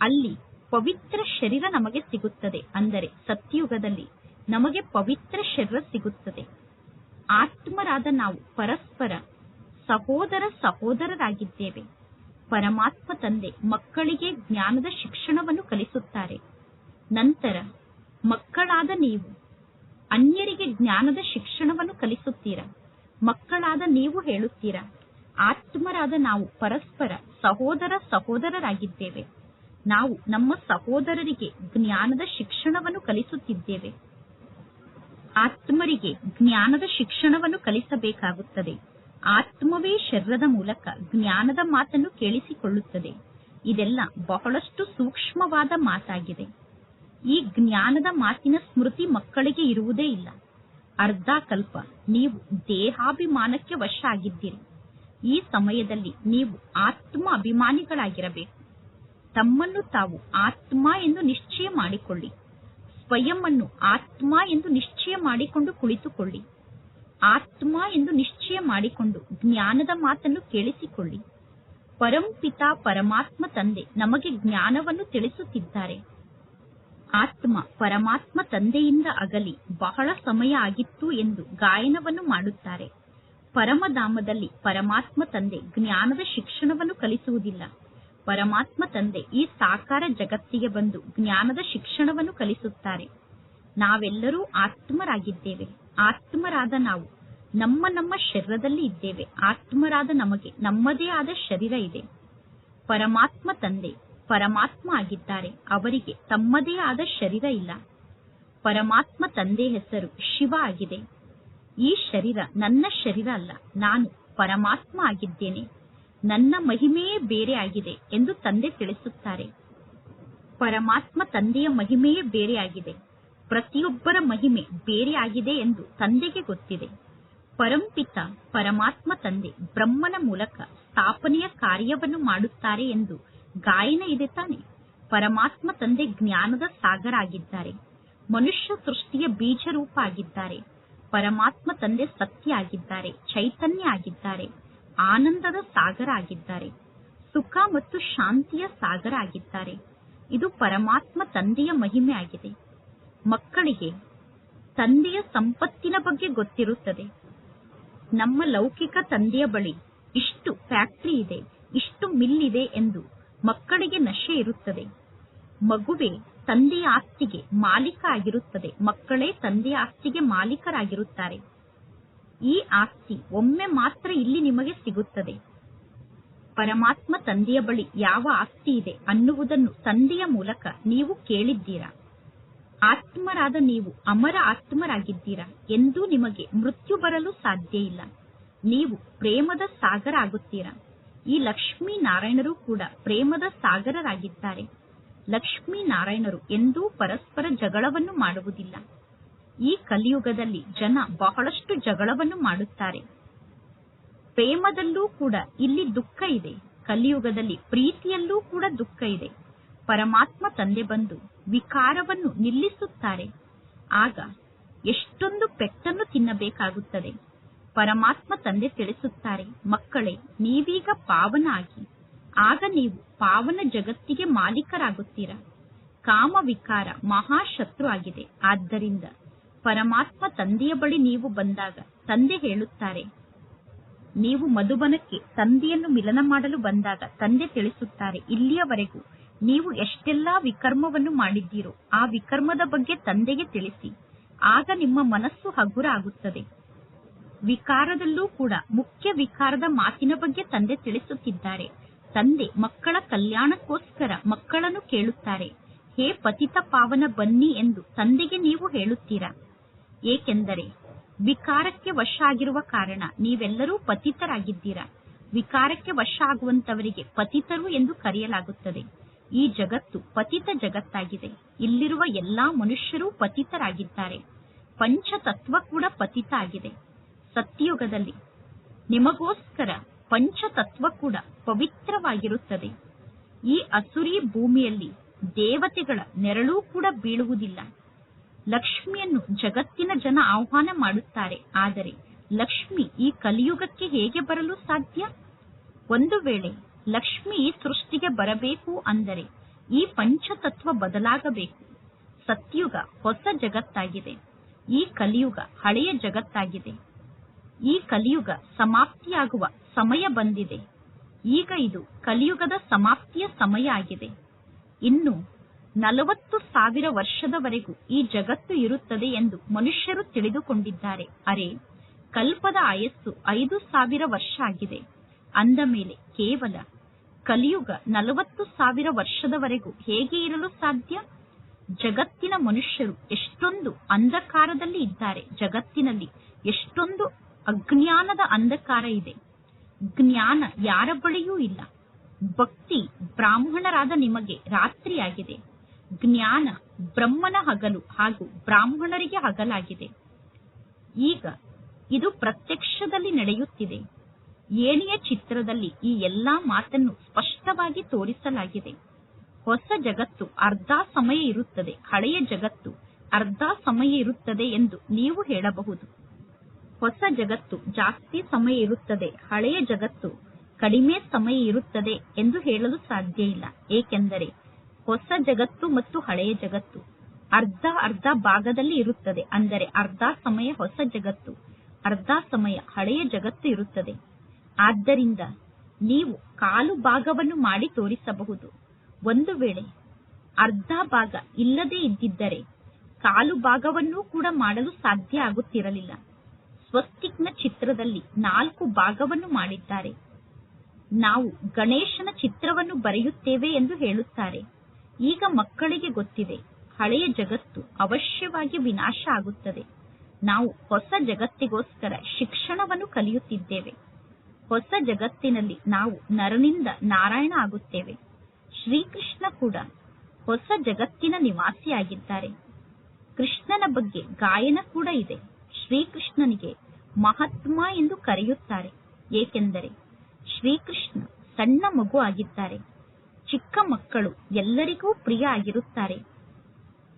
ಅಲ್ಲಿ ಪವಿತ್ರ ಶರೀರ ನಮಗೆ ಸಿಗುತ್ತದೆ. ಅಂದರೆ ಸತ್ಯುಗದಲ್ಲಿ ನಮಗೆ ಪವಿತ್ರ ಶರೀರ ಸಿಗುತ್ತದೆ. ಆತ್ಮರಾದ ನಾವು ಪರಸ್ಪರ ಸಹೋದರ ಸಹೋದರರಾಗಿದ್ದೇವೆ. ಪರಮಾತ್ಮ ತಂದೆ ಮಕ್ಕಳಿಗೆ ಜ್ಞಾನದ ಶಿಕ್ಷಣವನ್ನು ಕಲಿಸುತ್ತಾರೆ. ನಂತರ ಮಕ್ಕಳಾದ ನೀವು ಅನ್ಯರಿಗೆ ಜ್ಞಾನದ ಶಿಕ್ಷಣವನ್ನು ಕಲಿಸುತ್ತೀರಾ? ಮಕ್ಕಳಾದ ನೀವು ಹೇಳುತ್ತೀರಾ? ಆತ್ಮರಾದ ನಾವು ಪರಸ್ಪರ ಸಹೋದರ ಸಹೋದರರಾಗಿದ್ದೇವೆ. ನಾವು ನಮ್ಮ ಸಹೋದರರಿಗೆ ಜ್ಞಾನದ ಶಿಕ್ಷಣವನ್ನು ಕಲಿಸುತ್ತಿದ್ದೇವೆ. ಆತ್ಮರಿಗೆ ಜ್ಞಾನದ ಶಿಕ್ಷಣವನ್ನು ಕಲಿಸಬೇಕಾಗುತ್ತದೆ. ಆತ್ಮವೇ ಶರೀರದ ಮೂಲಕ ಜ್ಞಾನದ ಮಾತನ್ನು ಕೇಳಿಸಿಕೊಳ್ಳುತ್ತದೆ. ಇದೆಲ್ಲ ಬಹಳಷ್ಟು ಸೂಕ್ಷ್ಮವಾದ ಮಾತಾಗಿದೆ. ಈ ಜ್ಞಾನದ ಮಾತಿನ ಸ್ಮೃತಿ ಮಕ್ಕಳಿಗೆ ಇರುವುದೇ ಇಲ್ಲ. ಅರ್ಧ ಕಲ್ಪ ನೀವು ದೇಹಾಭಿಮಾನಕ್ಕೆ ವಶ ಆಗಿದ್ದೀರಿ ಈ ಸಮಯದಲ್ಲಿ ನೀವು ಆತ್ಮ ಅಭಿಮಾನಿಗಳಾಗಿರಬೇಕು. ತಮ್ಮನ್ನು ತಾವು ಆತ್ಮ ಎಂದು ನಿಶ್ಚಯ ಮಾಡಿಕೊಳ್ಳಿ. ಸ್ವಯಂ ಆತ್ಮ ಎಂದು ನಿಶ್ಚಯ ಮಾಡಿಕೊಂಡು ಕುಳಿತುಕೊಳ್ಳಿ. ಆತ್ಮ ಎಂದು ನಿಶ್ಚಯ ಮಾಡಿಕೊಂಡು ಜ್ಞಾನದ ಮಾತನ್ನು ಕೇಳಿಸಿಕೊಳ್ಳಿ. ಪರಂಪಿತ ಪರಮಾತ್ಮ ತಂದೆ ನಮಗೆ ಜ್ಞಾನವನ್ನು ತಿಳಿಸುತ್ತಿದ್ದಾರೆ. ಆತ್ಮ ಪರಮಾತ್ಮ ತಂದೆಯಿಂದ ಅಗಲಿ ಬಹಳ ಸಮಯ ಆಗಿತ್ತು ಎಂದು ಗಾಯನವನ್ನು ಮಾಡುತ್ತಾರೆ. ಪರಮಧಾಮದಲ್ಲಿ ಪರಮಾತ್ಮ ತಂದೆ ಜ್ಞಾನದ ಶಿಕ್ಷಣವನ್ನು ಕಲಿಸುವುದಿಲ್ಲ. ಪರಮಾತ್ಮ ತಂದೆ ಈ ಸಾಕಾರ ಜಗತ್ತಿಗೆ ಬಂದು ಜ್ಞಾನದ ಶಿಕ್ಷಣವನ್ನು ಕಲಿಸುತ್ತಾರೆ. ನಾವೆಲ್ಲರೂ ಆತ್ಮರಾಗಿದ್ದೇವೆ. ಆತ್ಮರಾದ ನಾವು ನಮ್ಮ ನಮ್ಮ ಶರೀರದಲ್ಲಿ ಇದ್ದೇವೆ. ಆತ್ಮರಾದ ನಮಗೆ ನಮ್ಮದೇ ಆದ ಶರೀರ ಇದೆ. ಪರಮಾತ್ಮ ತಂದೆ ಪರಮಾತ್ಮ ಆಗಿದ್ದಾರೆ. ಅವರಿಗೆ ತಮ್ಮದೇ ಆದ ಶರೀರ ಇಲ್ಲ. ಪರಮಾತ್ಮ ತಂದೆ ಹೆಸರು ಶಿವ ಆಗಿದೆ. ಈ ಶರೀರ ನನ್ನ ಶರೀರ ಅಲ್ಲ. ನಾನು ಪರಮಾತ್ಮ ಆಗಿದ್ದೇನೆ. ನನ್ನ ಮಹಿಮೆಯೇ ಬೇರೆ ಆಗಿದೆ ಎಂದು ತಂದೆ ತಿಳಿಸುತ್ತಾರೆ. ಪರಮಾತ್ಮ ತಂದೆಯ ಮಹಿಮೆಯೇ ಬೇರೆ ಆಗಿದೆ. ಪ್ರತಿಯೊಬ್ಬರ ಮಹಿಮೆ ಬೇರೆ ಆಗಿದೆ ಎಂದು ತಂದೆಗೆ ಗೊತ್ತಿದೆ. ಪರಂಪಿತ ಪರಮಾತ್ಮ ತಂದೆ, ಬ್ರಹ್ಮನ ಮೂಲಕ ಸ್ಥಾಪನೆಯ ಕಾರ್ಯವನ್ನು ಮಾಡುತ್ತಾರೆ ಎಂದು ಗಾಯನ ಇದೆ ತಾನೆ. ಪರಮಾತ್ಮ ತಂದೆ ಜ್ಞಾನದ ಸಾಗರ ಆಗಿದ್ದಾರೆ. ಮನುಷ್ಯ ಸೃಷ್ಟಿಯ ಬೀಜ ರೂಪ ಆಗಿದ್ದಾರೆ. ಪರಮಾತ್ಮ ತಂದೆ ಸತ್ಯ ಆಗಿದ್ದಾರೆ, ಚೈತನ್ಯ ಆಗಿದ್ದಾರೆ. ಆನಂದದ ಸಾಗರ ಆಗಿದ್ದಾರೆ ಸುಖ ಮತ್ತು ಶಾಂತಿಯ ಸಾಗರ ಆಗಿದ್ದಾರೆ ಇದು ಪರಮಾತ್ಮ ತಂದೆಯ ಮಹಿಮೆ ಆಗಿದೆ ಮಕ್ಕಳಿಗೆ ತಂದೆಯ ಸಂಪತ್ತಿನ ಬಗ್ಗೆ ಗೊತ್ತಿರುತ್ತದೆ. ನಮ್ಮ ಲೌಕಿಕ ತಂದೆಯ ಬಳಿ ಇಷ್ಟು ಫ್ಯಾಕ್ಟರಿ ಇದೆ, ಇಷ್ಟು ಮಿಲ್ ಇದೆ ಎಂದು ಮಕ್ಕಳಿಗೆ ನಶೆ ಇರುತ್ತದೆ. ಮಗುವೆ ತಂದೆಯ ಆಸ್ತಿಗೆ ಮಾಲೀಕ ಆಗಿರುತ್ತದೆ. ಮಕ್ಕಳೇ ತಂದೆಯ ಆಸ್ತಿಗೆ ಮಾಲೀಕರಾಗಿರುತ್ತಾರೆ. ಈ ಆಸ್ತಿ ಒಮ್ಮೆ ಮಾತ್ರ ಇಲ್ಲಿ ನಿಮಗೆ ಸಿಗುತ್ತದೆ. ಪರಮಾತ್ಮ ತಂದೆಯ ಬಳಿ ಯಾವ ಆಸ್ತಿ ಇದೆ ಅನ್ನುವುದನ್ನು ತಂದೆಯ ಮೂಲಕ ನೀವು ಕೇಳಿದ್ದೀರಾ? ಆತ್ಮರಾದ ನೀವು ಅಮರ ಆತ್ಮರಾಗಿದ್ದೀರಾ ಎಂದೂ ನಿಮಗೆ ಮೃತ್ಯು ಬರಲು ಸಾಧ್ಯ ಇಲ್ಲ. ನೀವು ಪ್ರೇಮದ ಸಾಗರ ಆಗುತ್ತೀರಾ? ಈ ಲಕ್ಷ್ಮೀ ನಾರಾಯಣರು ಕೂಡ ಪ್ರೇಮದ ಸಾಗರರಾಗಿದ್ದಾರೆ. ಲಕ್ಷ್ಮೀ ನಾರಾಯಣರು ಎಂದೂ ಪರಸ್ಪರ ಜಗಳವನ್ನು ಮಾಡುವುದಿಲ್ಲ. ಈ ಕಲಿಯುಗದಲ್ಲಿ ಜನ ಬಹಳಷ್ಟು ಜಗಳವನ್ನು ಮಾಡುತ್ತಾರೆ. ಪ್ರೇಮದಲ್ಲೂ ಕೂಡ ಇಲ್ಲಿ ದುಃಖ ಇದೆ. ಕಲಿಯುಗದಲ್ಲಿ ಪ್ರೀತಿಯಲ್ಲೂ ಕೂಡ ದುಃಖ ಇದೆ. ಪರಮಾತ್ಮ ತಂದೆ ಬಂದು ವಿಕಾರವನ್ನು ನಿಲ್ಲಿಸುತ್ತಾರೆ. ಆಗ ಎಷ್ಟೊಂದು ಪೆಟ್ಟನ್ನು ತಿನ್ನಬೇಕಾಗುತ್ತದೆ. ಪರಮಾತ್ಮ ತಂದೆ ತಿಳಿಸುತ್ತಾರೆ, ಮಕ್ಕಳೇ, ನೀವೀಗ ಪಾವನ ಆಗಿ ಆಗ ನೀವು ಪಾವನ ಜಗತ್ತಿಗೆ ಮಾಲೀಕರಾಗುತ್ತೀರಾ. ಕಾಮ ವಿಕಾರ ಮಹಾಶತ್ರು ಆಗಿದೆ. ಆದ್ದರಿಂದ ಪರಮಾತ್ಮ ತಂದೆಯ ಬಳಿ ನೀವು ಬಂದಾಗ ತಂದೆ ಹೇಳುತ್ತಾರೆ, ನೀವು ಮಧುಬನಕ್ಕೆ ತಂದೆಯನ್ನು ಮಿಲನ ಮಾಡಲು ಬಂದಾಗ ತಂದೆ ತಿಳಿಸುತ್ತಾರೆ, ಇಲ್ಲಿಯವರೆಗೂ ನೀವು ಎಷ್ಟೆಲ್ಲಾ ವಿಕರ್ಮವನ್ನು ಮಾಡಿದ್ದೀರೋ ಆ ವಿಕರ್ಮದ ಬಗ್ಗೆ ತಂದೆಗೆ ತಿಳಿಸಿ, ಆಗ ನಿಮ್ಮ ಮನಸ್ಸು ಹಗುರ ಆಗುತ್ತದೆ ವಿಕಾರದಲ್ಲೂ ಕೂಡ ಮುಖ್ಯ ವಿಕಾರದ ಮಾತಿನ ಬಗ್ಗೆ ತಂದೆ ತಿಳಿಸುತ್ತಿದ್ದಾರೆ. ತಂದೆ ಮಕ್ಕಳ ಕಲ್ಯಾಣಕ್ಕೋಸ್ಕರ ಮಕ್ಕಳನ್ನು ಕೇಳುತ್ತಾರೆ, ಹೇ ಪತಿತ ಪಾವನ ಬನ್ನಿ ಎಂದು ತಂದೆಗೆ ನೀವು ಹೇಳುತ್ತೀರಾ? ಏಕೆಂದರೆ ವಿಕಾರಕ್ಕೆ ವಶ ಆಗಿರುವ ಕಾರಣ ನೀವೆಲ್ಲರೂ ಪತಿತರಾಗಿದ್ದೀರಾ? ವಿಕಾರಕ್ಕೆ ವಶ ಆಗುವಂತವರಿಗೆ ಪತಿತರು ಎಂದು ಕರೆಯಲಾಗುತ್ತದೆ. ಈ ಜಗತ್ತು ಪತಿತ ಜಗತ್ತಾಗಿದೆ. ಇಲ್ಲಿರುವ ಎಲ್ಲಾ ಮನುಷ್ಯರೂ ಪತಿತರಾಗಿದ್ದಾರೆ. ಪಂಚತತ್ವ ಕೂಡ ಪತಿತ ಆಗಿದೆ. ಸತ್ಯಯುಗದಲ್ಲಿ ನಿಮಗೋಸ್ಕರ ಪಂಚತತ್ವ ಕೂಡ ಪವಿತ್ರವಾಗಿರುತ್ತದೆ. ಈ ಅಸುರಿ ಭೂಮಿಯಲ್ಲಿ ದೇವತೆಗಳ ನೆರಳೂ ಕೂಡ ಬೀಳುವುದಿಲ್ಲ. ಲಕ್ಷ್ಮಿಯನ್ನು ಜಗತ್ತಿನ ಜನ ಆಹ್ವಾನ ಮಾಡುತ್ತಾರೆ. ಆದರೆ ಲಕ್ಷ್ಮಿ ಈ ಕಲಿಯುಗಕ್ಕೆ ಹೇಗೆ ಬರಲು ಸಾಧ್ಯ? ಒಂದು ವೇಳೆ ಲಕ್ಷ್ಮಿ ಸೃಷ್ಟಿಗೆ ಬರಬೇಕು ಅಂದರೆ ಈ ಪಂಚತತ್ವ ಬದಲಾಗಬೇಕು. ಸತ್ಯುಗ ಹೊಸ ಜಗತ್ತಾಗಿದೆ. ಈ ಕಲಿಯುಗ ಹಳೆಯ ಜಗತ್ತಾಗಿದೆ. ಈ ಕಲಿಯುಗ ಸಮಾಪ್ತಿಯಾಗುವ ಸಮಯ ಬಂದಿದೆ. ಈಗ ಇದು ಕಲಿಯುಗದ ಸಮಾಪ್ತಿಯ ಸಮಯ ಆಗಿದೆ. ಇನ್ನು ನಲವತ್ತು ಸಾವಿರ ವರ್ಷದವರೆಗೂ ಈ ಜಗತ್ತು ಇರುತ್ತದೆ ಎಂದು ಮನುಷ್ಯರು ತಿಳಿದುಕೊಂಡಿದ್ದಾರೆ. ಅರೆ, ಕಲ್ಪದ ಆಯಸ್ಸು ಐದು ಸಾವಿರ ವರ್ಷ ಆಗಿದೆ. ಅಂದ ಮೇಲೆ ಕೇವಲ ಕಲಿಯುಗ ನಲವತ್ತು ಸಾವಿರ ವರ್ಷದವರೆಗೂ ಹೇಗೆ ಇರಲು ಸಾಧ್ಯ? ಜಗತ್ತಿನ ಮನುಷ್ಯರು ಎಷ್ಟೊಂದು ಅಂಧಕಾರದಲ್ಲಿ ಇದ್ದಾರೆ. ಜಗತ್ತಿನಲ್ಲಿ ಎಷ್ಟೊಂದು ಅಜ್ಞಾನದ ಅಂಧಕಾರ ಇದೆ. ಜ್ಞಾನ ಯಾರ ಬಳಿಯೂ ಇಲ್ಲ. ಭಕ್ತಿ ಬ್ರಾಹ್ಮಣರಾದ ನಿಮಗೆ ರಾತ್ರಿಯಾಗಿದೆ. ಜ್ಞಾನ, ಬ್ರಹ್ಮನ ಹಗಲು ಹಾಗೂ ಬ್ರಾಹ್ಮಣರಿಗೆ ಹಗಲಾಗಿದೆ. ಈಗ ಇದು ಪ್ರತ್ಯಕ್ಷದಲ್ಲಿ ನಡೆಯುತ್ತಿದೆ. ಏಣಿಯ ಚಿತ್ರದಲ್ಲಿ ಈ ಎಲ್ಲಾ ಮಾತನ್ನು ಸ್ಪಷ್ಟವಾಗಿ ತೋರಿಸಲಾಗಿದೆ. ಹೊಸ ಜಗತ್ತು ಅರ್ಧ ಸಮಯ ಇರುತ್ತದೆ, ಹಳೆಯ ಜಗತ್ತು ಅರ್ಧ ಸಮಯ ಇರುತ್ತದೆ ಎಂದು ನೀವು ಹೇಳಬಹುದು. ಹೊಸ ಜಗತ್ತು ಜಾಸ್ತಿ ಸಮಯ ಇರುತ್ತದೆ, ಹಳೆಯ ಜಗತ್ತು ಕಡಿಮೆ ಸಮಯ ಇರುತ್ತದೆ ಎಂದು ಹೇಳಲು ಸಾಧ್ಯ ಇಲ್ಲ. ಏಕೆಂದರೆ ಹೊಸ ಜಗತ್ತು ಮತ್ತು ಹಳೆಯ ಜಗತ್ತು. ಅರ್ಧ ಅರ್ಧ ಭಾಗದಲ್ಲಿ ಇರುತ್ತದೆ. ಅಂದರೆ ಅರ್ಧ ಸಮಯ ಹೊಸ ಜಗತ್ತು. ಅರ್ಧ ಸಮಯ ಹಳೆಯ ಜಗತ್ತು ಇರುತ್ತದೆ. ಆದ್ದರಿಂದ ನೀವು ಕಾಲು ಭಾಗವನ್ನು ಮಾಡಿ ತೋರಿಸಬಹುದು. ಒಂದು ವೇಳೆ ಅರ್ಧ ಭಾಗ ಇಲ್ಲದೇ ಇದ್ದಿದ್ದರೆ ಕಾಲು ಭಾಗವನ್ನೂ ಕೂಡ ಮಾಡಲು ಸಾಧ್ಯ ಆಗುತ್ತಿರಲಿಲ್ಲ. ಸ್ವಸ್ತಿಕ್ನ ಚಿತ್ರದಲ್ಲಿ ನಾಲ್ಕು ಭಾಗವನ್ನು ಮಾಡಿದ್ದಾರೆ. ನಾವು ಗಣೇಶನ ಚಿತ್ರವನ್ನು ಬರೆಯುತ್ತೇವೆ ಎಂದು ಹೇಳುತ್ತಾರೆ. ಈಗ ಮಕ್ಕಳಿಗೆ ಗೊತ್ತಿದೆ, ಹಳೆಯ ಜಗತ್ತು ಅವಶ್ಯವಾಗಿ ವಿನಾಶ ಆಗುತ್ತದೆ. ನಾವು ಹೊಸ ಜಗತ್ತಿಗೋಸ್ಕರ ಶಿಕ್ಷಣವನ್ನು ಕಲಿಯುತ್ತಿದ್ದೇವೆ. ಹೊಸ ಜಗತ್ತಿನಲ್ಲಿ ನಾವು ನರನಿಂದ ನಾರಾಯಣ ಆಗುತ್ತೇವೆ. ಶ್ರೀಕೃಷ್ಣ ಕೂಡ ಹೊಸ ಜಗತ್ತಿನ ನಿವಾಸಿಯಾಗಿದ್ದಾರೆ. ಕೃಷ್ಣನ ಬಗ್ಗೆ ಗಾಯನ ಕೂಡ ಇದೆ. ಶ್ರೀಕೃಷ್ಣನಿಗೆ ಮಹಾತ್ಮ ಎಂದು ಕರೆಯುತ್ತಾರೆ. ಏಕೆಂದರೆ ಶ್ರೀಕೃಷ್ಣ ಸಣ್ಣ ಮಗು ಆಗಿದ್ದಾರೆ. ಚಿಕ್ಕ ಮಕ್ಕಳು ಎಲ್ಲರಿಗೂ ಪ್ರಿಯ ಆಗಿರುತ್ತಾರೆ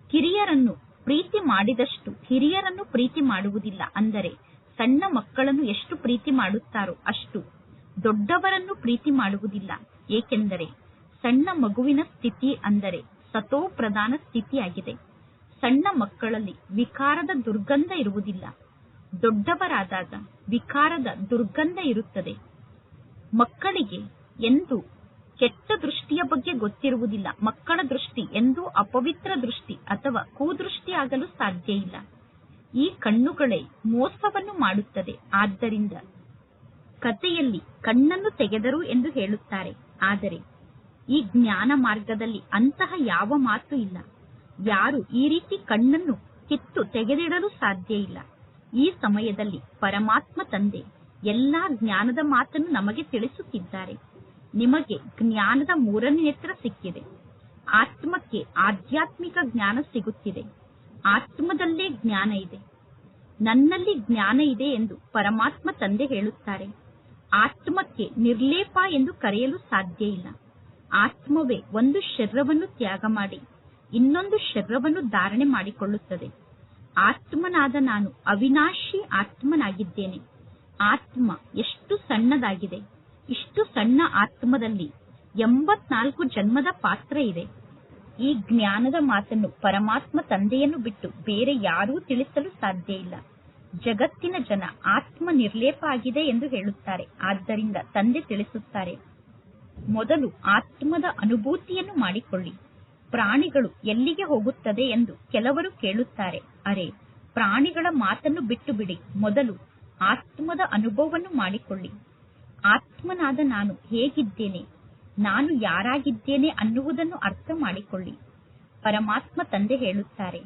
ಕಿರಿಯರನ್ನು ಪ್ರೀತಿ ಮಾಡಿದಷ್ಟು ಹಿರಿಯರನ್ನು ಪ್ರೀತಿ ಮಾಡುವುದಿಲ್ಲ ಅಂದರೆ ಸಣ್ಣ ಮಕ್ಕಳನ್ನು ಎಷ್ಟು ಪ್ರೀತಿ ಮಾಡುತ್ತಾರೋ ಅಷ್ಟು ದೊಡ್ಡವರನ್ನು ಪ್ರೀತಿ ಮಾಡುವುದಿಲ್ಲ. ಏಕೆಂದರೆ ಸಣ್ಣ ಮಗುವಿನ ಸ್ಥಿತಿ ಅಂದರೆ ಸತೋ ಪ್ರಧಾನ ಸ್ಥಿತಿಯಾಗಿದೆ. ಸಣ್ಣ ಮಕ್ಕಳಲ್ಲಿ ವಿಕಾರದ ದುರ್ಗಂಧ ಇರುವುದಿಲ್ಲ. ದೊಡ್ಡವರಾದಾಗ ವಿಕಾರದ ದುರ್ಗಂಧ ಇರುತ್ತದೆ. ಮಕ್ಕಳಿಗೆ ಎಂದು ಕೆಟ್ಟ ದೃಷ್ಟಿಯ ಬಗ್ಗೆ ಗೊತ್ತಿರುವುದಿಲ್ಲ. ಮಕ್ಕಳ ದೃಷ್ಟಿ ಎಂದು ಅಪವಿತ್ರ ದೃಷ್ಟಿ ಅಥವಾ ಕುದೃಷ್ಟಿ ಆಗಲು ಸಾಧ್ಯ ಇಲ್ಲ. ಈ ಕಣ್ಣುಗಳೇ ಮೋಸವನ್ನು ಮಾಡುತ್ತದೆ. ಆದ್ದರಿಂದ ಕಥೆಯಲ್ಲಿ ಕಣ್ಣನ್ನು ತೆಗೆದರು ಎಂದು ಹೇಳುತ್ತಾರೆ. ಆದರೆ ಈ ಜ್ಞಾನ ಮಾರ್ಗದಲ್ಲಿ ಅಂತಹ ಯಾವ ಮಾತು ಇಲ್ಲ. ಯಾರು ಈ ರೀತಿ ಕಣ್ಣನ್ನು ಕಿತ್ತು ತೆಗೆದಿಡಲು ಸಾಧ್ಯ ಇಲ್ಲ. ಈ ಸಮಯದಲ್ಲಿ ಪರಮಾತ್ಮ ತಂದೆ ಎಲ್ಲಾ ಜ್ಞಾನದ ಮಾತನ್ನು ನಮಗೆ ತಿಳಿಸುತ್ತಿದ್ದಾರೆ. ನಿಮಗೆ ಜ್ಞಾನದ ಮೂರನೇ ನೇತ್ರ ಸಿಕ್ಕಿದೆ. ಆತ್ಮಕ್ಕೆ ಆಧ್ಯಾತ್ಮಿಕ ಜ್ಞಾನ ಸಿಗುತ್ತಿದೆ. ಆತ್ಮದಲ್ಲೇ ಜ್ಞಾನ ಇದೆ. ನನ್ನಲ್ಲಿ ಜ್ಞಾನ ಇದೆ ಎಂದು ಪರಮಾತ್ಮ ತಂದೆ ಹೇಳುತ್ತಾರೆ. ಆತ್ಮಕ್ಕೆ ನಿರ್ಲೇಪ ಎಂದು ಕರೆಯಲು ಸಾಧ್ಯ ಇಲ್ಲ. ಆತ್ಮವೇ ಒಂದು ಶರೀರವನ್ನು ತ್ಯಾಗ ಮಾಡಿ, ಇನ್ನೊಂದು ಶರೀರವನ್ನು ಧಾರಣೆ ಮಾಡಿಕೊಳ್ಳುತ್ತದೆ. ಆತ್ಮನಾದ ನಾನು ಅವಿನಾಶಿ ಆತ್ಮನಾಗಿದ್ದೇನೆ. ಆತ್ಮ ಎಷ್ಟು ಸಣ್ಣದಾಗಿದೆ. ಇಷ್ಟು ಸಣ್ಣ ಆತ್ಮದಲ್ಲಿ ಎಂಬತ್ನಾಲ್ಕು ಜನ್ಮದ ಪಾತ್ರ ಇದೆ. ಈ ಜ್ಞಾನದ ಮಾತನ್ನು ಪರಮಾತ್ಮ ತಂದೆಯನ್ನು ಬಿಟ್ಟು ಬೇರೆ ಯಾರೂ ತಿಳಿಸಲು ಸಾಧ್ಯ ಇಲ್ಲ. ಜಗತ್ತಿನ ಜನ ಆತ್ಮ ನಿರ್ಲೇಪ ಆಗಿದೆ ಎಂದು ಹೇಳುತ್ತಾರೆ. ಆದ್ದರಿಂದ ತಂದೆ ತಿಳಿಸುತ್ತಾರೆ, ಮೊದಲು ಆತ್ಮದ ಅನುಭೂತಿಯನ್ನು ಮಾಡಿಕೊಳ್ಳಿ. ಪ್ರಾಣಿಗಳು ಎಲ್ಲಿಗೆ ಹೋಗುತ್ತದೆ ಎಂದು ಕೆಲವರು ಕೇಳುತ್ತಾರೆ. ಅರೆ, ಪ್ರಾಣಿಗಳ ಮಾತನ್ನು ಬಿಟ್ಟು ಬಿಡಿ ಮೊದಲು ಆತ್ಮದ ಅನುಭವವನ್ನು ಮಾಡಿಕೊಳ್ಳಿ. ಆತ್ಮನಾದ ನಾನು ಹೇಗಿದ್ದೇನೆ? ನಾನು ಯಾರಾಗಿದ್ದೇನೆ ಅನ್ನುವುದನ್ನು ಅರ್ಥ ಮಾಡಿಕೊಳ್ಳಿ ಪರಮಾತ್ಮ ತಂದೆ ಹೇಳುತ್ತಾರೆ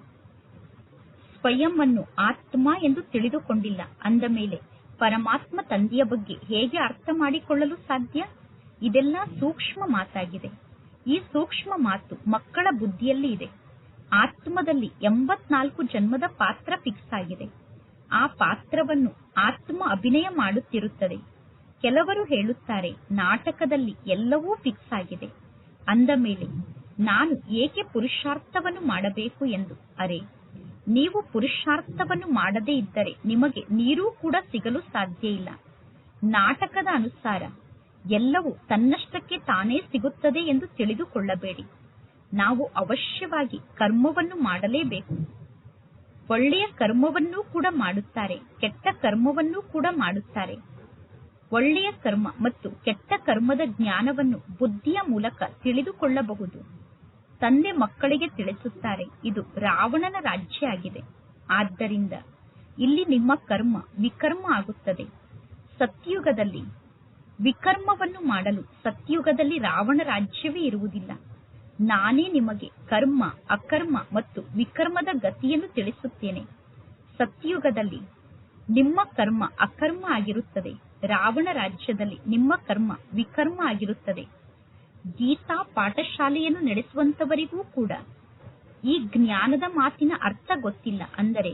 ಸ್ವಯಂ ಅನ್ನು ಆತ್ಮ ಎಂದು ತಿಳಿದುಕೊಂಡಿಲ್ಲ. ಅಂದ ಮೇಲೆ, ಪರಮಾತ್ಮ ತಂದೆಯ ಬಗ್ಗೆ ಹೇಗೆ ಅರ್ಥ ಮಾಡಿಕೊಳ್ಳಲು ಸಾಧ್ಯ? ಇದೆಲ್ಲ ಸೂಕ್ಷ್ಮ ಮಾತಾಗಿದೆ. ಈ ಸೂಕ್ಷ್ಮ ಮಾತು ಮಕ್ಕಳ ಬುದ್ಧಿಯಲ್ಲಿ ಇದೆ. ಆತ್ಮದಲ್ಲಿ ಎಂಬತ್ನಾಲ್ಕು ಜನ್ಮದ ಪಾತ್ರ ಫಿಕ್ಸ್ ಆಗಿದೆ. ಆ ಪಾತ್ರವನ್ನು ಆತ್ಮ ಅಭಿನಯ ಮಾಡುತ್ತಿರುತ್ತದೆ. ಕೆಲವರು ಹೇಳುತ್ತಾರೆ, ನಾಟಕದಲ್ಲಿ ಎಲ್ಲವೂ ಫಿಕ್ಸ್ ಆಗಿದೆ. ಅಂದ ಮೇಲೆ, ನಾನು ಏಕೆ ಪುರುಷಾರ್ಥವನ್ನು ಮಾಡಬೇಕು ಎಂದು ಅರೆ, ನೀವು ಪುರುಷಾರ್ಥವನ್ನು ಮಾಡದೇ ಇದ್ದರೆ ನಿಮಗೆ ನೀರೂ ಕೂಡ ಸಿಗಲು ಸಾಧ್ಯ ಇಲ್ಲ. ನಾಟಕದ ಅನುಸಾರ, ಎಲ್ಲವೂ ತನ್ನಷ್ಟಕ್ಕೆ ತಾನೇ ಸಿಗುತ್ತದೆ ಎಂದು ತಿಳಿದುಕೊಳ್ಳಬೇಡಿ. ನಾವು ಅವಶ್ಯವಾಗಿ ಕರ್ಮವನ್ನು ಮಾಡಲೇಬೇಕು. ಒಳ್ಳೆಯ ಕರ್ಮವನ್ನೂ ಕೂಡ ಮಾಡುತ್ತಾರೆ, ಕೆಟ್ಟ ಕರ್ಮವನ್ನೂ ಕೂಡ ಮಾಡುತ್ತಾರೆ. ಒಳ್ಳೆಯ ಕರ್ಮ ಮತ್ತು ಕೆಟ್ಟ ಕರ್ಮದ ಜ್ಞಾನವನ್ನು ಬುದ್ಧಿಯ ಮೂಲಕ ತಿಳಿದುಕೊಳ್ಳಬಹುದು. ತಂದೆ ಮಕ್ಕಳಿಗೆ ತಿಳಿಸುತ್ತಾರೆ, ಇದು ರಾವಣನ ರಾಜ್ಯ ಆಗಿದೆ ಆದ್ದರಿಂದ ಇಲ್ಲಿ ನಿಮ್ಮ ಕರ್ಮ ವಿಕರ್ಮ ಆಗುತ್ತದೆ. ಸತ್ಯುಗದಲ್ಲಿ ವಿಕರ್ಮವನ್ನು ಮಾಡಲು ಸತ್ಯುಗದಲ್ಲಿ ರಾವಣ ರಾಜ್ಯವೇ ಇರುವುದಿಲ್ಲ. ನಾನೇ ನಿಮಗೆ ಕರ್ಮ, ಅಕರ್ಮ ಮತ್ತು ವಿಕರ್ಮದ ಗತಿಯನ್ನು ತಿಳಿಸುತ್ತೇನೆ. ಸತ್ಯುಗದಲ್ಲಿ ನಿಮ್ಮ ಕರ್ಮ ಅಕರ್ಮ ಆಗಿರುತ್ತದೆ. ರಾವಣ ರಾಜ್ಯದಲ್ಲಿ ನಿಮ್ಮ ಕರ್ಮ ವಿಕರ್ಮ ಆಗಿರುತ್ತದೆ. ಗೀತಾ ಪಾಠಶಾಲೆಯನ್ನು ನಡೆಸುವಂತವರಿಗೂ ಕೂಡ ಈ ಜ್ಞಾನದ ಮಾತಿನ ಅರ್ಥ ಗೊತ್ತಿಲ್ಲ ಅಂದರೆ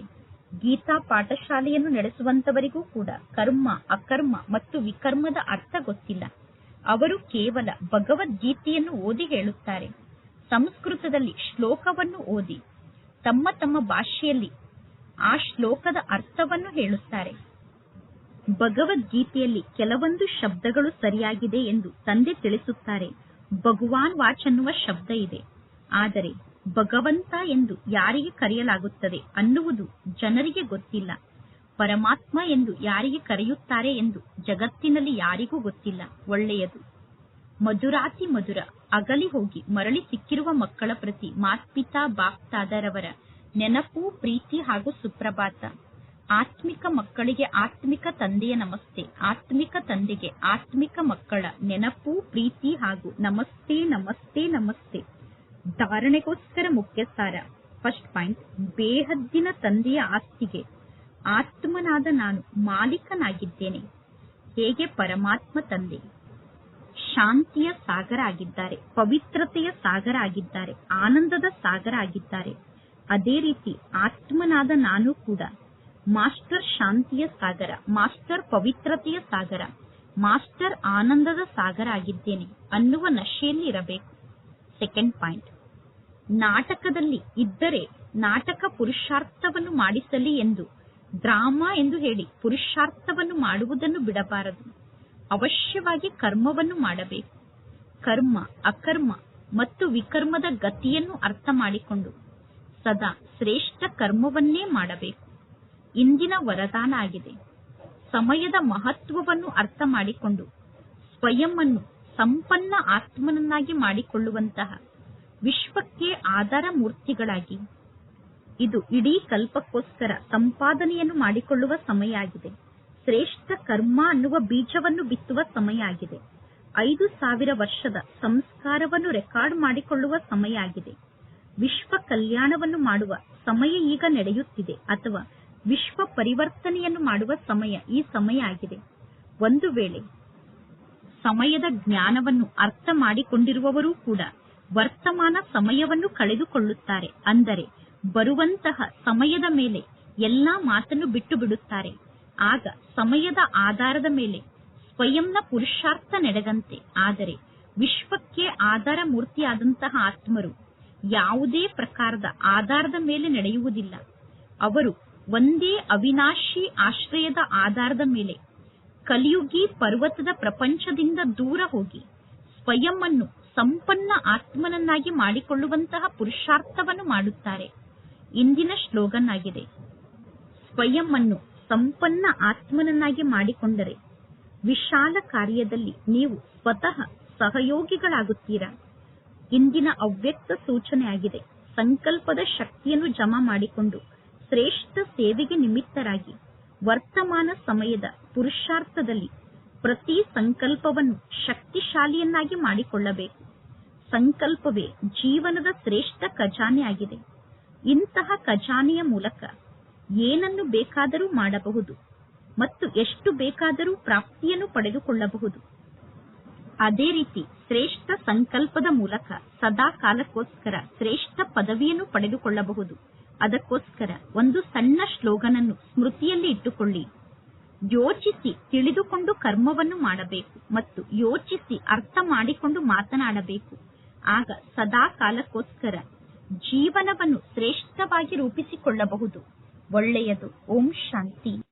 ಗೀತಾ ಪಾಠಶಾಲೆಯನ್ನು ನಡೆಸುವಂತವರಿಗೂ ಕೂಡ ಕರ್ಮ, ಅಕರ್ಮ ಮತ್ತು ವಿಕರ್ಮದ ಅರ್ಥ ಗೊತ್ತಿಲ್ಲ. ಅವರು ಕೇವಲ ಭಗವದ್ಗೀತೆಯನ್ನು ಓದಿ ಹೇಳುತ್ತಾರೆ. ಸಂಸ್ಕೃತದಲ್ಲಿ ಶ್ಲೋಕವನ್ನು ಓದಿ. ತಮ್ಮ ತಮ್ಮ ಭಾಷೆಯಲ್ಲಿ ಆ ಶ್ಲೋಕದ ಅರ್ಥವನ್ನು ಹೇಳುತ್ತಾರೆ. ಭಗವದ್ಗೀತೆಯಲ್ಲಿ ಕೆಲವೊಂದು ಶಬ್ದಗಳು ಸರಿಯಾಗಿದೆ ಎಂದು ತಂದೆ ತಿಳಿಸುತ್ತಾರೆ. ಭಗವಾನ್ ವಾಚ್ ಅನ್ನುವ ಶಬ್ದ ಇದೆ. ಆದರೆ ಭಗವಂತ ಎಂದು ಯಾರಿಗೆ ಕರೆಯಲಾಗುತ್ತದೆ ಅನ್ನುವುದು ಜನರಿಗೆ ಗೊತ್ತಿಲ್ಲ. ಪರಮಾತ್ಮ ಎಂದು ಯಾರಿಗೆ ಕರೆಯುತ್ತಾರೆ ಎಂದು ಜಗತ್ತಿನಲ್ಲಿ ಯಾರಿಗೂ ಗೊತ್ತಿಲ್ಲ. ಒಳ್ಳೆಯದು. ಮಧುರಾತಿ ಮಧುರ, ಅಗಲಿ ಹೋಗಿ ಮರಳಿ ಸಿಕ್ಕಿರುವ ಮಕ್ಕಳ ಪ್ರತಿ ಮಾತ್ಪಿತಾ ಬಾಪ್ತಾದರವರ ನೆನಪು, ಪ್ರೀತಿ ಹಾಗೂ ಸುಪ್ರಭಾತ. ಆತ್ಮಿಕ ಮಕ್ಕಳಿಗೆ ಆತ್ಮಿಕ ತಂದೆಯ ನಮಸ್ತೆ, ಆತ್ಮಿಕ ತಂದೆಗೆ ಆತ್ಮಿಕ ಮಕ್ಕಳ ನೆನಪು, ಪ್ರೀತಿ ಹಾಗೂ ನಮಸ್ತೆ ನಮಸ್ತೆ ನಮಸ್ತೆ. ಧಾರಣೆಗೋಸ್ಕರ ಮುಖ್ಯ ಸಾರ ಫಸ್ಟ್ ಪಾಯಿಂಟ್, ಬೇಹದ್ದಿನ ತಂದೆಯ ಆಸ್ತಿಗೆ. ಆತ್ಮನಾದ ನಾನು ಮಾಲೀಕನಾಗಿದ್ದೇನೆ. ಹೇಗೆ ಪರಮಾತ್ಮ ತಂದೆ? ಶಾಂತಿಯ ಸಾಗರ ಆಗಿದ್ದಾರೆ, ಪವಿತ್ರತೆಯ ಸಾಗರ ಆಗಿದ್ದಾರೆ, ಆನಂದದ ಸಾಗರ ಆಗಿದ್ದಾರೆ. ಅದೇ ರೀತಿ ಆತ್ಮನಾದ ನಾನು ಕೂಡ ಮಾಸ್ಟರ್ ಶಾಂತಿಯ ಸಾಗರ, ಮಾಸ್ಟರ್ ಪವಿತ್ರತೆಯ ಸಾಗರ, ಮಾಸ್ಟರ್ ಆನಂದದ ಸಾಗರ ಆಗಿದ್ದೇನೆ ಅನ್ನುವ ನಶೆಯಲ್ಲಿ ಇರಬೇಕು. ಸೆಕೆಂಡ್ ಪಾಯಿಂಟ್ ನಾಟಕದಲ್ಲಿ ಇದ್ದರೆ ನಾಟಕ ಪುರುಷಾರ್ಥವನ್ನು ಮಾಡಿಸಲಿ ಎಂದು, ಡ್ರಾಮಾ ಎಂದು ಹೇಳಿ ಪುರುಷಾರ್ಥವನ್ನು ಮಾಡುವುದನ್ನು ಬಿಡಬಾರದು. ಅವಶ್ಯವಾಗಿ ಕರ್ಮವನ್ನು ಮಾಡಬೇಕು. ಕರ್ಮ, ಅಕರ್ಮ ಮತ್ತು ವಿಕರ್ಮದ ಗತಿಯನ್ನು ಅರ್ಥ ಮಾಡಿಕೊಂಡು, ಸದಾ ಶ್ರೇಷ್ಠ ಕರ್ಮವನ್ನೇ ಮಾಡಬೇಕು. ಇಂದಿನ ವರದಾನ ಆಗಿದೆ ಸಮಯದ ಮಹತ್ವವನ್ನು ಅರ್ಥ ಮಾಡಿಕೊಂಡು ಸ್ವಯಂ ಸಂಪನ್ನ ಆತ್ಮನನ್ನಾಗಿ ಮಾಡಿಕೊಳ್ಳುವಂತಹ ವಿಶ್ವಕ್ಕೆ ಆಧಾರ ಮೂರ್ತಿಗಳಾಗಿ, ಇದು ಇಡೀ ಕಲ್ಪಕ್ಕೋಸ್ಕರ ಸಂಪಾದನೆಯನ್ನು ಮಾಡಿಕೊಳ್ಳುವ ಸಮಯ ಆಗಿದೆ ಶ್ರೇಷ್ಠ ಕರ್ಮ ಅನ್ನುವ ಬೀಜವನ್ನು ಬಿತ್ತುವ ಸಮಯ ಆಗಿದೆ ಐದು ಸಾವಿರ ವರ್ಷದ ಸಂಸ್ಕಾರವನ್ನು ರೆಕಾರ್ಡ್ ಮಾಡಿಕೊಳ್ಳುವ ಸಮಯ ಆಗಿದೆ ವಿಶ್ವ ಕಲ್ಯಾಣವನ್ನು ಮಾಡುವ ಸಮಯ ಈಗ ನಡೆಯುತ್ತಿದೆ, ಅಥವಾ ವಿಶ್ವ ಪರಿವರ್ತನೆಯನ್ನು ಮಾಡುವ ಸಮಯ ಈ ಸಮಯ ಆಗಿದೆ. ಒಂದು ವೇಳೆ ಸಮಯದ ಜ್ಞಾನವನ್ನು ಅರ್ಥ ಮಾಡಿಕೊಂಡಿರುವವರು ಕೂಡ ವರ್ತಮಾನ ಸಮಯವನ್ನು ಕಳೆದುಕೊಳ್ಳುತ್ತಾರೆ. ಅಂದರೆ ಬರುವಂತಹ ಸಮಯದ ಮೇಲೆ ಎಲ್ಲಾ ಮಾತನ್ನು ಬಿಟ್ಟು ಬಿಡುತ್ತಾರೆ ಆಗ ಸಮಯದ ಆಧಾರದ ಮೇಲೆ ಸ್ವಯಂನ ಪುರುಷಾರ್ಥ ನಡೆದಂತೆ. ಆದರೆ ವಿಶ್ವಕ್ಕೆ ಆಧಾರ ಮೂರ್ತಿಯಾದಂತಹ ಆತ್ಮರು ಯಾವುದೇ ಪ್ರಕಾರದ ಆಧಾರದ ಮೇಲೆ ನಡೆಯುವುದಿಲ್ಲ. ಅವರು ಒಂದೇ ಅವಿನಾಶಿ ಆಶ್ರಯದ ಆಧಾರದ ಮೇಲೆ ಕಲಿಯುಗಿ ಪರ್ವತದ ಪ್ರಪಂಚದಿಂದ ದೂರ ಹೋಗಿ ಸ್ವಯಂ ಅನ್ನು ಸಂಪನ್ನ ಆತ್ಮನನ್ನಾಗಿ ಮಾಡಿಕೊಳ್ಳುವಂತಹ ಪುರುಷಾರ್ಥವನ್ನು ಮಾಡುತ್ತಾರೆ. ಇಂದಿನ ಶ್ಲೋಗನ್ ಆಗಿದೆ ಸ್ವಯಂ ಅನ್ನು ಸಂಪನ್ನ ಆತ್ಮನನ್ನಾಗಿ ಮಾಡಿಕೊಂಡರೆ ವಿಶಾಲ ಕಾರ್ಯದಲ್ಲಿ ನೀವು ಸ್ವತಃ ಸಹಯೋಗಿಗಳಾಗುತ್ತೀರಾ? ಇಂದಿನ ಅವ್ಯಕ್ತ ಸೂಚನೆ ಆಗಿದೆ ಸಂಕಲ್ಪದ ಶಕ್ತಿಯನ್ನು ಜಮಾ ಮಾಡಿಕೊಂಡು ಶ್ರೇಷ್ಠ ಸೇವೆಗೆ ನಿಮಿತ್ತರಾಗಿ ವರ್ತಮಾನ ಸಮಯದ ಪುರುಷಾರ್ಥದಲ್ಲಿ ಪ್ರತಿ ಸಂಕಲ್ಪವನ್ನು ಶಕ್ತಿಶಾಲಿಯನ್ನಾಗಿ ಮಾಡಿಕೊಳ್ಳಬೇಕು. ಸಂಕಲ್ಪವೇ ಜೀವನದ ಶ್ರೇಷ್ಠ ಖಜಾನೆ ಆಗಿದೆ. ಇಂತಹ ಖಜಾನೆಯ ಮೂಲಕ ಏನನ್ನು ಬೇಕಾದರೂ ಮಾಡಬಹುದು ಮತ್ತು ಎಷ್ಟು ಬೇಕಾದರೂ ಪ್ರಾಪ್ತಿಯನ್ನು ಪಡೆದುಕೊಳ್ಳಬಹುದು. ಅದೇ ರೀತಿ ಶ್ರೇಷ್ಠ ಸಂಕಲ್ಪದ ಮೂಲಕ ಸದಾ ಕಾಲಕ್ಕೋಸ್ಕರ ಶ್ರೇಷ್ಠ ಪದವಿಯನ್ನು ಪಡೆದುಕೊಳ್ಳಬಹುದು. ಅದಕ್ಕೋಸ್ಕರ ಒಂದು ಸಣ್ಣ ಶ್ಲೋಗನನ್ನು ಸ್ಮೃತಿಯಲ್ಲಿ ಇಟ್ಟುಕೊಳ್ಳಿ. ಯೋಚಿಸಿ ತಿಳಿದುಕೊಂಡು ಕರ್ಮವನ್ನು ಮಾಡಬೇಕು ಮತ್ತು ಯೋಚಿಸಿ ಅರ್ಥ ಮಾಡಿಕೊಂಡು ಮಾತನಾಡಬೇಕು. ಆಗ ಸದಾ ಕಾಲಕ್ಕೋಸ್ಕರ ಜೀವನವನ್ನು ಶ್ರೇಷ್ಠವಾಗಿ ರೂಪಿಸಿಕೊಳ್ಳಬಹುದು. ಒಳ್ಳೆಯದು. ಓಂ ಶಾಂತಿ.